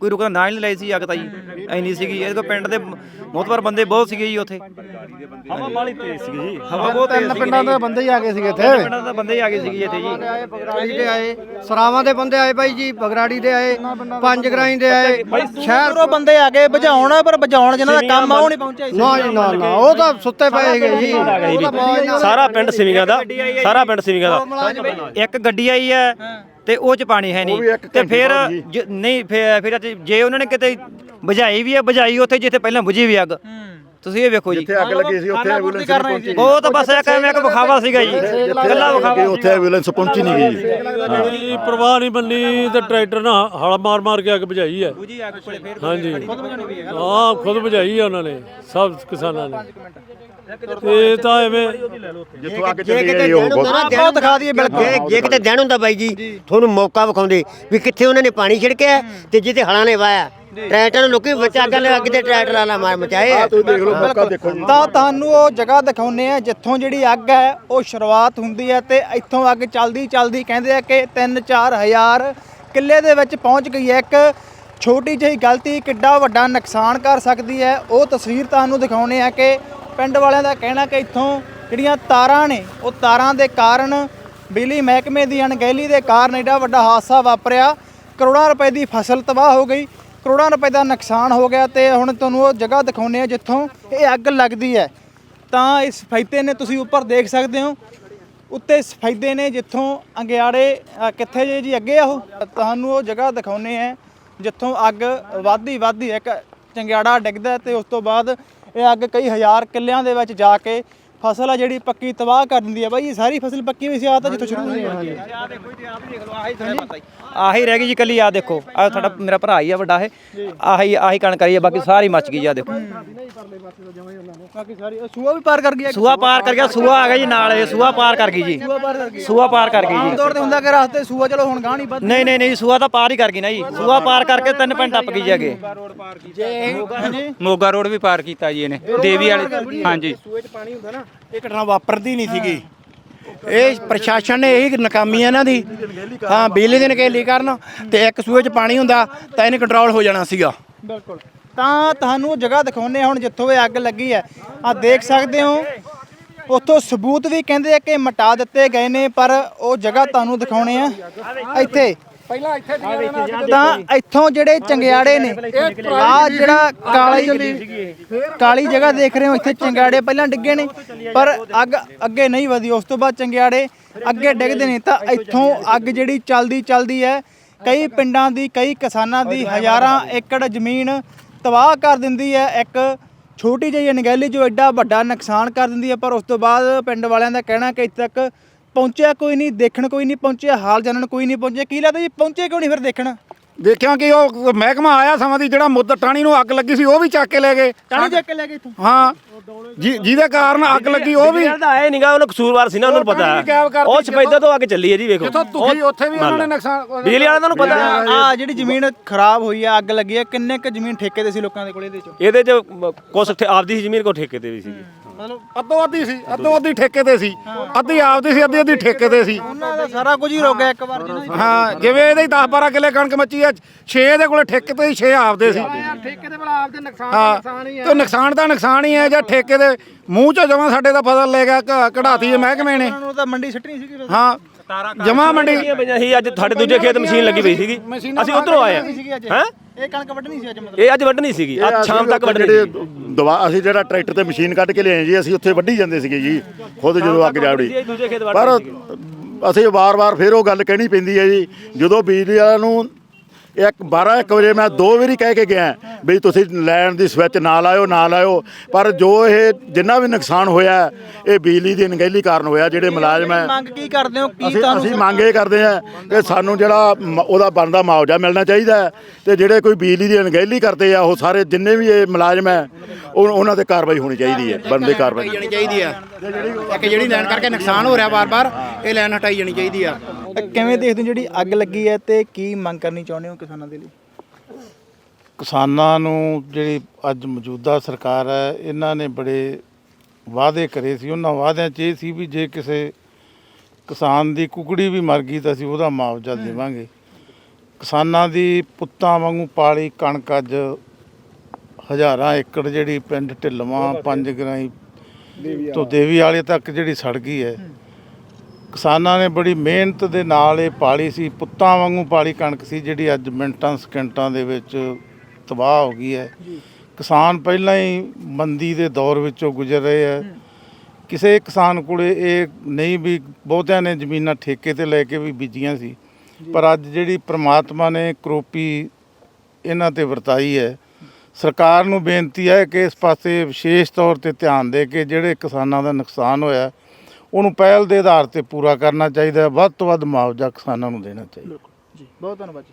ਕੋਈ ਰੁਕਦਾ ਨਾ ਹੀ ਨਹੀਂ ਲਈ ਸੀ ਅੱਗ ਤਾਂ ਜੀ। ਐਨੀ ਸੀਗੀ ਇਹਦੇ ਕੋਲ ਪਿੰਡ ਦੇ ਮੋਤਬਰ ਬੰਦੇ ਬਹੁਤ ਸੀਗੇ ਜੀ ਉੱਥੇ। ਹਵਾ ਬਾਲੀ ਤੇਜ਼ ਸੀ ਜੀ। ਹਵਾ ਬਹੁਤ ਤੇਜ਼ ਸੀਗੀ ਪਿੰਡਾਂ ਦੇ ਬੰਦੇ ਹੀ ਆ ਗਏ ਸੀਗੇ ਇੱਥੇ। ਪਿੰਡਾਂ ਦੇ ਬੰਦੇ ਹੀ ਆ ਗਏ ਸੀਗੇ ਇੱਥੇ ਜੀ। ਬਗਰਾੜੀ ਦੇ ਆਏ ਸਰਾਵਾਂ ਦੇ ਬੰਦੇ ਆਏ ਬਾਈ ਜੀ ਬਗਰਾੜੀ ਦੇ ਆਏ ਪੰਜ ਗਰਾਈ ਦੇ ਆਏ ਸ਼ਹਿਰੋਂ ਬੰਦੇ ਆ ਗਏ ਬੁਝਾਉਣ ਪਰ ਬੁਝਾਉਣ ਜਿਹਨਾਂ ਦਾ ਕੰਮ ਆ ਉਹ ਨਹੀਂ ਪਹੁੰਚਿਆ ਇੱਥੇ। ਨਾ ਜੀ ਨਾ ਨਾ। ਉਹ ਤਾਂ ਸੁੱਤੇ ਪਏ ਹੈਗੇ ਜੀ। ਉਹ ਤਾਂ ਸਾਰਾ ਪਿੰਡ ਸਿਵਿੰਗਾ ਦਾ ਸਾਰਾ ਪਿੰਡ ਸਿਵਿੰਗਾ ਦਾ ਇੱਕ ਗੱਡੀ ਆਈ ਹੈ ਤੇ ਉਹ ਚ ਪਾਣੀ ਹੈ ਵੀ ਨਹੀਂ ਇੱਕ ਤੇ ਘੰਟੇ ਫਿਰ ਬਾਅਦ ਜੀ। ਜ- ਨਹੀਂ ਫਿਰ ਫਿਰ ਅੱਜ ਜੇ ਉਹਨਾਂ ਨੇ ਕਿਤੇ ਬੁਝਾਈ ਵੀ ਹੈ ਬੁਝਾਈ ਉੱਥੇ ਜਿੱਥੇ ਪਹਿਲਾਂ ਬੁਝੀ ਵੀ ਅੱਗ। ਤੁਸੀਂ ਇਹ ਵੇਖੋ ਜੀ। ਜਿੱਥੇ ਅੱਗ ਲੱਗੀ ਸੀ ਉੱਥੇ ਐਂਬੂਲੈਂਸ ਨਹੀਂ ਪਹੁੰਚੀ ਬਹੁਤ ਬਸ ਇੱਕ ਐਵੇਂ ਇੱਕ ਵਿਖਾਵਾ ਸੀਗਾ ਜੀ। ਗੱਲਾਂ ਵਿਖਾਵਾ ਉੱਥੇ ਐਂਬੂਲੈਂਸ ਪਹੁੰਚੀ ਨਹੀਂ ਗਈ। ਜੀ ਪ੍ਰਵਾਹ ਨਹੀਂ ਮੰਨੀ ਤੇ ਟਰੈਕਟਰ ਨਾਲ ਹਲ ਮਾਰ ਮਾਰ ਕੇ ਅੱਗ ਬੁਝਾਈ ਹੈ। ਹਾਂਜੀ। ਹਾਂ ਖੁਦ ਬੁਝਾਈ ਹੈ ਉਹਨਾਂ ਨੇ ਸਭ ਕਿਸਾਨਾਂ ਨੇ। ਇਹ ਤਾਂ ਐਵੇਂ ਜਿੱਥੋਂ ਅੱਗ ਚੱਲੀ ਜੀ ਉਹ ਬਹੁਤ ਦਿਖਾ ਦਈਏ ਬਿਲਕੁਲ। ਜੇ ਕਿਤੇ ਦਿਨ ਹੁੰਦਾ ਬਾਈ ਜੀ ਤੁਹਾਨੂੰ ਮੌਕਾ ਵਿਖਾਉਂਦੇ ਵੀ ਕਿੱਥੇ ਉਹਨਾਂ ਨੇ ਪਾਣੀ ਛਿੜਕਿਆ ਤੇ ਜਿੱਥੇ ਹਲਾਂ ਨੇ ਵਾਇਆ। ਟਰੈਕਟਰ ਨੂੰ ਲੋਕੀ ਬੱਚਾ ਅੱਗ ਲੈ ਅੱਗ ਤੇ ਟਰੈਕਟਰ ਵਾਲਾ ਮਾਰ ਮਚਾਏ ਆ। ਤੁਸੀਂ ਦੇਖ ਲਓ ਮੌਕਾ ਦੇਖੋ ਜੀ ਤਾਂ ਤੁਹਾਨੂੰ ਉਹ ਜਗ੍ਹਾ ਦਿਖਾਉਨੇ ਆ ਜਿੱਥੋਂ ਜਿਹੜੀ ਅੱਗ ਹੈ ਉਹ ਸ਼ੁਰੂਆਤ ਹੁੰਦੀ ਹੈ ਤੇ ਇੱਥੋਂ ਅੱਗ ਚੱਲਦੀ ਚੱਲਦੀ ਕਹਿੰਦੇ ਆ ਕਿ 3-4 ਹਜ਼ਾਰ ਕਿੱਲੇ ਦੇ ਵਿੱਚ ਪਹੁੰਚ ਗਈ ਹੈ। ਇੱਕ ਛੋਟੀ ਜਿਹੀ ਗਲਤੀ ਕਿੱਡਾ ਵੱਡਾ ਨੁਕਸਾਨ ਕਰ ਸਕਦੀ ਹੈ। ਉਹ ਤਸਵੀਰ ਤੁਹਾਨੂੰ ਦਿਖਾਉਨੇ ਆ ਕਿ ਪਿੰਡ ਵਾਲਿਆਂ ਦਾ ਕਹਿਣਾ ਕਿ ਇੱਥੋਂ ਜਿਹੜੀਆਂ ਤਾਰਾਂ ਨੇ ਉਹ ਤਾਰਾਂ ਦੇ ਕਾਰਨ ਬਿਜਲੀ ਮਹਿਕਮੇ ਦੀ ਅਣਗਹਿਲੀ ਦੇ ਕਾਰਨ ਏਡਾ ਵੱਡਾ ਹਾਦਸਾ ਵਾਪਰਿਆ। ਕਰੋੜਾਂ ਰੁਪਏ ਦੀ ਫਸਲ ਤਬਾਹ ਹੋ ਗਈ। ਕਰੋੜਾਂ ਰੁਪਏ ਦਾ ਨੁਕਸਾਨ ਹੋ ਗਿਆ ਤੇ ਹੁਣ ਤੁਹਾਨੂੰ ਉਹ ਜਗ੍ਹਾ ਦਿਖਾਉਨੇ ਆ ਜਿੱਥੋਂ ਇਹ ਅੱਗ ਲੱਗਦੀ ਹੈ। ਤਾਂ ਇਸ ਸਫੈਦੇ ਨੇ ਤੁਸੀਂ ਉੱਪਰ ਦੇਖ ਸਕਦੇ ਹੋ। ਉੱਤੇ ਸਫੈਦੇ ਨੇ ਜਿੱਥੋਂ ਅੰਗਿਆੜੇ ਕਿੱਥੇ ਜੇ ਜੀ ਅੱਗੇ ਆ ਉਹ? ਤੁਹਾਨੂੰ ਉਹ ਜਗ੍ਹਾ ਦਿਖਾਉਨੇ ਆ ਜਿੱਥੋਂ ਅੱਗ ਵੱਧਦੀ ਵੱਧਦੀ ਇੱਕ ਚੰਗਿਆੜਾ ਡਿੱਗਦਾ ਤੇ ਉਸ ਤੋਂ ਬਾਅਦ ਇਹ ਅੱਗ ਕਈ ਹਜ਼ਾਰ ਕਿੱਲਿਆਂ ਦੇ ਵਿੱਚ ਜਾ ਕੇ ਫਸਲ ਆ ਜਿਹੜੀ ਪੱਕੀ ਤਬਾਹ ਕਰ ਦਿੰਦੀ ਆ ਬਾਈ ਇਹ ਸਾਰੀ ਫਸਲ ਪੱਕੀ ਹੋਈ ਸੀ ਆ ਤਾਂ ਜਿੱਥੋਂ ਸ਼ੁਰੂ ਹੋਈ ਹੈ ਆਹੀ ਰਹਿ ਗਈ ਜੀ ਕੱਲੀ ਆ ਦੇਖੋ ਆ ਸਾਡਾ ਮੇਰਾ ਭਰਾ ਹੀ ਆ ਵੱਡਾ ਇਹ। ਆਹੀ ਆਹੀ ਕਣਕ ਰਹੀ ਆ ਬਾਕੀ ਸਾਰੀ ਮੱਚ ਗਈ ਆ ਦੇਖੋ। ਬਾਕੀ ਸਾਰੀ ਉਹ ਸੂਆ ਵੀ ਪਾਰ ਕਰ ਗਿਆ ਸੂਆ ਪਾਰ ਕਰ ਗਿਆ ਸੂਆ ਆ ਗਿਆ ਜੀ ਨਾਲ ਇਹ ਸੂਆ ਪਾਰ ਕਰ ਗਈ ਜੀ। ਸੂਆ ਪਾਰ ਕਰ ਗਈ। ਆਮ ਜੀ। ਤੌਰ ਤੇ ਹੁੰਦਾ ਕਿ ਰਸਤੇ ਸੂਆ ਚਲੋ ਹੁਣ ਗਾਂ ਨਹੀਂ ਵੱਧ ਨਹੀਂ ਨਹੀਂ ਨਹੀਂ ਸੂਆ ਤਾਂ ਪਾਰ ਹੀ ਕਰ ਗਈ ਨਾ ਜੀ। ਸੂਆ ਪਾਰ ਕਰਕੇ ਤਿੰਨ ਪਿੰਡ ਟੱਪ ਗਈ ਜੀ ਅੱਗੇ। ਮੋਗਾ ਰੋਡ ਵੀ ਪਾਰ ਕੀਤਾ ਜੀ ਇਹਨੇ। ਦੇਵੀ ਵਾਲੇ ਹਾਂਜੀ। ਸੂਏ 'ਚ ਪਾਣੀ ਹੁੰਦਾ ਨਾ। ਇਹ ਘਟਨਾ ਵਾਪਰਦੀ ਨਹੀਂ ਸੀਗੀ। ਇਹ ਪ੍ਰਸ਼ਾਸਨ ਨੇ ਇਹੀ ਨਕਾਮੀ ਹੈ ਇਹਨਾਂ ਦੀ। ਹਾਂ ਬਿਜਲੀ ਦੇ ਨਕੇਲੀ ਕਰਨ ਤੇ ਇੱਕ ਸੂਏ 'ਚ ਪਾਣੀ ਹੁੰਦਾ ਤਾਂ ਇਹਨੇ ਕੰਟਰੋਲ ਹੋ ਜਾਣਾ ਸੀਗਾ। ਬਿਲਕੁਲ। ਤਾਂ ਤੁਹਾਨੂੰ ਉਹ ਜਗ੍ਹਾ ਦਿਖਾਉਨੇ ਹੁਣ ਜਿੱਥੋਂ ਇਹ ਅੱਗ ਲੱਗੀ ਹੈ। ਆ ਦੇਖ ਸਕਦੇ ਹੋ ਉੱਥੋਂ ਸਬੂਤ ਵੀ ਕਹਿੰਦੇ ਆ ਕਿ ਮਿਟਾ ਦਿੱਤੇ ਗਏ ਨੇ ਪਰ ਉਹ ਜਗ੍ਹਾ ਤੁਹਾਨੂੰ ਦਿਖਾਉਣੇ ਆ। ਇੱਥੇ ਤਾਂ ਇੱਥੋਂ ਜਿਹੜੇ ਚੰਗਿਆੜੇ ਨੇ ਆ ਜਿਹੜਾ ਕਾਲੀ ਕਾਲੀ ਜਗ੍ਹਾ ਦੇਖ ਰਹੇ ਹੋ ਇੱਥੇ ਚੰਗਿਆੜੇ ਪਹਿਲਾਂ ਡਿੱਗੇ ਨੇ ਪਰ ਅੱਗ ਅੱਗੇ ਨਹੀਂ ਵਧੀ ਉਸ ਤੋਂ ਬਾਅਦ ਚੰਗਿਆੜੇ ਅੱਗੇ ਡਿੱਗਦੇ ਨੇ ਤਾਂ ਇੱਥੋਂ ਅੱਗ ਜਿਹੜੀ ਚੱਲਦੀ ਚੱਲਦੀ ਹੈ ਕਈ ਪਿੰਡਾਂ ਦੀ ਕਈ ਕਿਸਾਨਾਂ ਦੀ ਹਜ਼ਾਰਾਂ ਏਕੜ ਜ਼ਮੀਨ ਤਬਾਹ ਕਰ ਦਿੰਦੀ ਹੈ ਇੱਕ ਛੋਟੀ ਜਿਹੀ ਅਣਗਹਿਲੀ ਜੋ ਐਡਾ ਵੱਡਾ ਨੁਕਸਾਨ ਕਰ ਦਿੰਦੀ ਹੈ ਪਰ ਉਸ ਤੋਂ ਬਾਅਦ ਪਿੰਡ ਵਾਲਿਆਂ ਦਾ ਕਹਿਣਾ ਕਿ ਇੱਥੇ ਤੱਕ ਪਹੁੰਚਿਆ ਕੋਈ ਨਹੀਂ ਦੇਖਣ ਕੋਈ ਨਹੀਂ ਪਹੁੰਚਿਆ ਹਾਲ ਜਾਣਨ ਕੋਈ ਨਹੀਂ ਪਹੁੰਚਿਆ। ਕੀ ਲੱਗਦਾ ਜੀ ਪਹੁੰਚੇ ਕਿਉਂ ਨਹੀਂ ਫਿਰ ਦੇਖਣ? ਦੇਖਿਆ ਕਿ ਉਹ ਮਹਿਕਮਾ ਆਇਆ ਸਮਾਂ ਦੀ ਜਿਹੜਾ ਮੁੱਦ ਟਾਣੀ ਨੂੰ ਅੱਗ ਲੱਗੀ ਸੀ ਉਹ ਵੀ ਚੱਕ ਕੇ ਲੈ ਗਏ। ਟਾਣੀ ਚੱਕ ਕੇ ਲੈ ਗਏ ਇੱਥੋਂ? ਹਾਂ ਜੀ ਜਿਹਦੇ ਕਾਰਨ ਅੱਗ ਲੱਗੀ ਉਹ ਵੀ ਤਾਂ ਆਏ ਨਹੀਂਗਾ ਉਹਨੂੰ ਕਸੂਰਵਾਰ ਸੀ ਨਾ ਉਹਨਾਂ ਨੂੰ ਪਤਾ। ਉਹ ਸਫੈਦਾ ਤੋਂ ਅੱਗੇ ਚੱਲੀ ਹੈ ਜੀ ਵੇਖੋ। ਜਿੱਥੋਂ ਤੁਸੀਂ ਉੱਥੇ ਵੀ ਉਹਨਾਂ ਨੇ ਨੁਕਸਾਨ ਬਿਜਲੀ ਵਾਲਿਆਂ ਨੂੰ ਪਤਾ ਆ ਜਿਹੜੀ ਜ਼ਮੀਨ ਖਰਾਬ ਹੋਈ ਆ ਅੱਗ ਲੱਗੀ ਆ ਕਿੰਨੇ ਕੁ ਜ਼ਮੀਨ ਠੇਕੇ ਤੇ ਸੀ ਲੋਕਾਂ ਦੇ ਕੋਲ ਇਹਦੇ ਚੋਂ? ਇਹਦੇ ਚ ਕੁਛ ਉੱਥੇ ਆਪਦੀ ਸੀ ਜ਼ਮੀਨ ਕੋ ਠੇਕੇ ਤੇ ਵੀ ਸੀਗੀ ਅੱਧੋ ਅੱਧੀ ਸੀ ਅੱਧੋ ਅੱਧੀ ਠੇਕੇ ਤੇ ਸੀ। ਅੱਧੀ ਆਪਦੀ ਸੀ ਅੱਧੀ ਅੱਧੀ ਠੇਕੇ ਤੇ ਸੀ। ਉਹਨਾਂ ਦਾ ਸਾਰਾ ਕੁਝ ਹੀ ਰੁਕ ਗਿਆ ਇੱਕ ਵਾਰ ਜਿਹਨਾਂ ਦੀ ਹਾਂ ਜਿਵੇਂ ਇਹਦੇ 10 12 ਕਿੱਲੇ ਕਣਕ ਮੱਚੀ ਆ 6 ਦੇ ਕੋਲੇ ਠੇਕੇ ਤੇ 6 ਆਪਦੇ ਸੀ। ਠੇਕੇ ਦੇ ਵਾਲਾ ਆਪਦੇ ਨੁਕਸਾਨ ਹਾਂ ਤੇ ਨੁਕਸਾਨ ਤਾਂ ਨੁਕਸਾਨ ਹੀ ਹੈ ਜਾਂ ਠੇਕੇ ਦੇ ਮੂੰਹ ਚੋਂ ਜਮਾ ਸਾਡੇ ਦਾ ਫਸਲ ਲੈ ਗਿਆ ਕਢਾਤੀ ਹੈ ਮਹਿਕਮੇ ਨੇ। ਉਹਨਾਂ ਨੂੰ ਤਾਂ ਮੰਡੀ ਸਿੱਟਣੀ ਸੀਗੀ ਹਾਂ ਜਮਾ ਮੰਡੀ ਪਈਆਂ ਸੀ ਅੱਜ ਸਾਡੇ ਦੂਜੇ ਖੇਤ ਮਸ਼ੀਨ ਲੱਗੀ ਪਈ ਸੀਗੀ। ਅਸੀਂ ਉਧਰੋਂ ਆਏ ਹੈਂ? ਇਹ ਕਣਕ ਵੱਢਣੀ ਸੀ ਅੱਜ ਮਤਲਬ? ਇਹ ਅੱਜ ਵੱਢਣੀ ਸੀਗੀ। ਅੱਜ ਸ਼ਾਮ ਤੱਕ ਵੱਢਣੀ ਸੀ ਦਵਾ ਅਸੀਂ ਜਿਹੜਾ ਟਰੈਕਟਰ ਤੇ ਮਸ਼ੀਨ ਕੱਢ ਕੇ ਲਿਆਏ ਜੀ ਅਸੀਂ ਉੱਥੇ ਵੱਢੀ ਜਾਂਦੇ ਸੀਗੇ ਜੀ ਖੁਦ ਜਦੋਂ ਅੱਗ ਜਾਵੜੀ ਇਹ ਦੂਜੇ ਖੇਤ ਵੱਢ ਪਰ ਅਸੀਂ ਵਾਰ-ਵਾਰ ਫੇਰ ਉਹ ਗੱਲ ਕਹਿਣੀ ਪੈਂਦੀ ਹੈ ਜੀ ਜਦੋਂ ਬਿਜਲੀ ਵਾਲਿਆਂ ਨੂੰ ਇੱਕ 12 ਇੱਕ ਵਜੇ ਮੈਂ ਦੋ ਵਾਰੀ ਕਹਿ ਕੇ ਗਿਆ ਵੀ ਤੁਸੀਂ ਲੈਣ ਦੀ ਸਵਿਚ ਨਾ ਲਾਇਓ ਨਾ ਲਾਇਓ। ਪਰ ਜੋ ਇਹ ਜਿੰਨਾ ਵੀ ਨੁਕਸਾਨ ਹੋਇਆ ਇਹ ਬਿਜਲੀ ਦੀ ਅਣਗਹਿਲੀ ਕਾਰਨ ਹੋਇਆ ਜਿਹੜੇ ਮੁਲਾਜ਼ਮ ਹੈ। ਮੰਗ ਕੀ ਕਰਦੇ ਹੋ? ਕੀ ਅਸੀਂ ਤੁਹਾਨੂੰ ਅਸੀਂ ਮੰਗ ਇਹ ਕਰਦੇ ਆ ਕਿ ਸਾਨੂੰ ਜਿਹੜਾ ਮ- ਉਹਦਾ ਬਣਦਾ ਮੁਆਵਜ਼ਾ ਮਿਲਣਾ ਚਾਹੀਦਾ ਹੈ ਤੇ ਜਿਹੜੇ ਕੋਈ ਬਿਜਲੀ ਦੀ ਅਣਗਹਿਲੀ ਕਰਦੇ ਆ ਉਹ ਸਾਰੇ ਜਿੰਨੇ ਵੀ ਇਹ ਮੁਲਾਜ਼ਮ ਹੈ ਉਹ- ਉਹਨਾਂ ਤੇ ਕਾਰਵਾਈ ਹੋਣੀ ਚਾਹੀਦੀ ਹੈ ਬਣਦੀ ਕਾਰਵਾਈ। ਜਾਣੀ ਚਾਹੀਦੀ ਆ। ਇੱਕ ਜਿਹੜੀ ਲਾਈਨ ਕਰਕੇ ਨੁਕਸਾਨ ਹੋ ਰਿਹਾ ਵਾਰ-ਵਾਰ ਇਹ ਲਾਈਨ ਹਟਾਈ ਜਾਣੀ ਚਾਹੀਦੀ ਆ। ਕਿਵੇਂ ਦੇਖਦੇ ਹੋ ਜਿਹੜੀ ਅੱਗ ਲੱਗੀ ਹੈ ਤੇ ਕੀ ਮੰਗ ਕਰਨੀ ਚਾਹੁੰਦੇ ਹੋ ਕਿਸਾਨਾਂ ਦੇ ਲਈ? ਕਿਸਾਨਾਂ ਨੂੰ ਜਿਹੜੀ ਅੱਜ ਮੌਜੂਦਾ ਸਰਕਾਰ ਹੈ ਇਹਨਾਂ ਨੇ ਬੜੇ ਵਾਅਦੇ ਕਰੇ ਸੀ। ਉਹਨਾਂ ਵਾਅਦਿਆਂ 'ਚ ਇਹ ਸੀ ਵੀ ਜੇ ਕਿਸੇ ਕਿਸਾਨ ਦੀ ਕੁਕੜੀ ਵੀ ਮਰ ਗਈ ਤਾਂ ਅਸੀਂ ਉਹਦਾ ਮੁਆਵਜ਼ਾ ਦੇਵਾਂਗੇ। ਕਿਸਾਨਾਂ ਦੀ ਪੁੱਤਾਂ ਵਾਂਗੂ ਪਾਲੀ ਕਣਕ ਅੱਜ ਹਜ਼ਾਰਾਂ ਏਕੜ ਜਿਹੜੀ ਪਿੰਡ ਢਿੱਲਵਾਂ ਪੰਜ ਗਰਾਈ ਤੋਂ ਦੇਵੀ ਵਾਲੇ ਤੱਕ ਜਿਹੜੀ ਸੜ ਗਈ ਹੈ। ਕਿਸਾਨਾਂ ਨੇ ਬੜੀ ਮਿਹਨਤ ਦੇ ਨਾਲ ਇਹ ਪਾਲੀ ਸੀ ਪੁੱਤਾਂ ਵਾਂਗੂ ਪਾਲੀ ਕਣਕ ਸੀ ਜਿਹੜੀ ਅੱਜ ਮਿੰਟਾਂ ਸਕਿੰਟਾਂ ਦੇ ਵਿੱਚ ਤਬਾਹ ਹੋ ਗਈ ਹੈ। ਕਿਸਾਨ ਪਹਿਲਾਂ ਹੀ ਮੰਦੀ ਦੇ ਦੌਰ ਵਿੱਚੋਂ ਗੁਜ਼ਰ ਰਹੇ ਹੈ। ਕਿਸੇ ਕਿਸਾਨ ਕੋਲੇ ਇਹ ਨਹੀਂ ਵੀ ਬਹੁਤਿਆਂ ਨੇ ਜ਼ਮੀਨਾਂ ਠੇਕੇ ਤੇ ਲੈ ਕੇ ਵੀ ਬੀਜੀਆਂ ਸੀ। ਪਰ ਅੱਜ ਜਿਹੜੀ ਪ੍ਰਮਾਤਮਾ ਨੇ ਕਰੋਪੀ ਇਹਨਾਂ ਤੇ ਵਰਤਾਈ ਹੈ। ਸਰਕਾਰ ਨੂੰ ਬੇਨਤੀ ਹੈ ਕਿ ਇਸ ਪਾਸੇ ਵਿਸ਼ੇਸ਼ ਤੌਰ ਤੇ ਧਿਆਨ ਦੇ ਕੇ ਜਿਹੜੇ ਕਿਸਾਨਾਂ ਦਾ ਨੁਕਸਾਨ ਹੋਇਆ ਉਹਨੂੰ ਪਹਿਲ ਦੇ ਆਧਾਰ ਤੇ ਪੂਰਾ ਕਰਨਾ ਚਾਹੀਦਾ ਹੈ। ਵੱਧ ਤੋਂ ਵੱਧ ਮੁਆਵਜ਼ਾ ਕਿਸਾਨਾਂ ਨੂੰ ਦੇਣਾ ਚਾਹੀਦਾ ਜੀ, ਬਹੁਤ ਧੰਨਵਾਦ ਜੀ।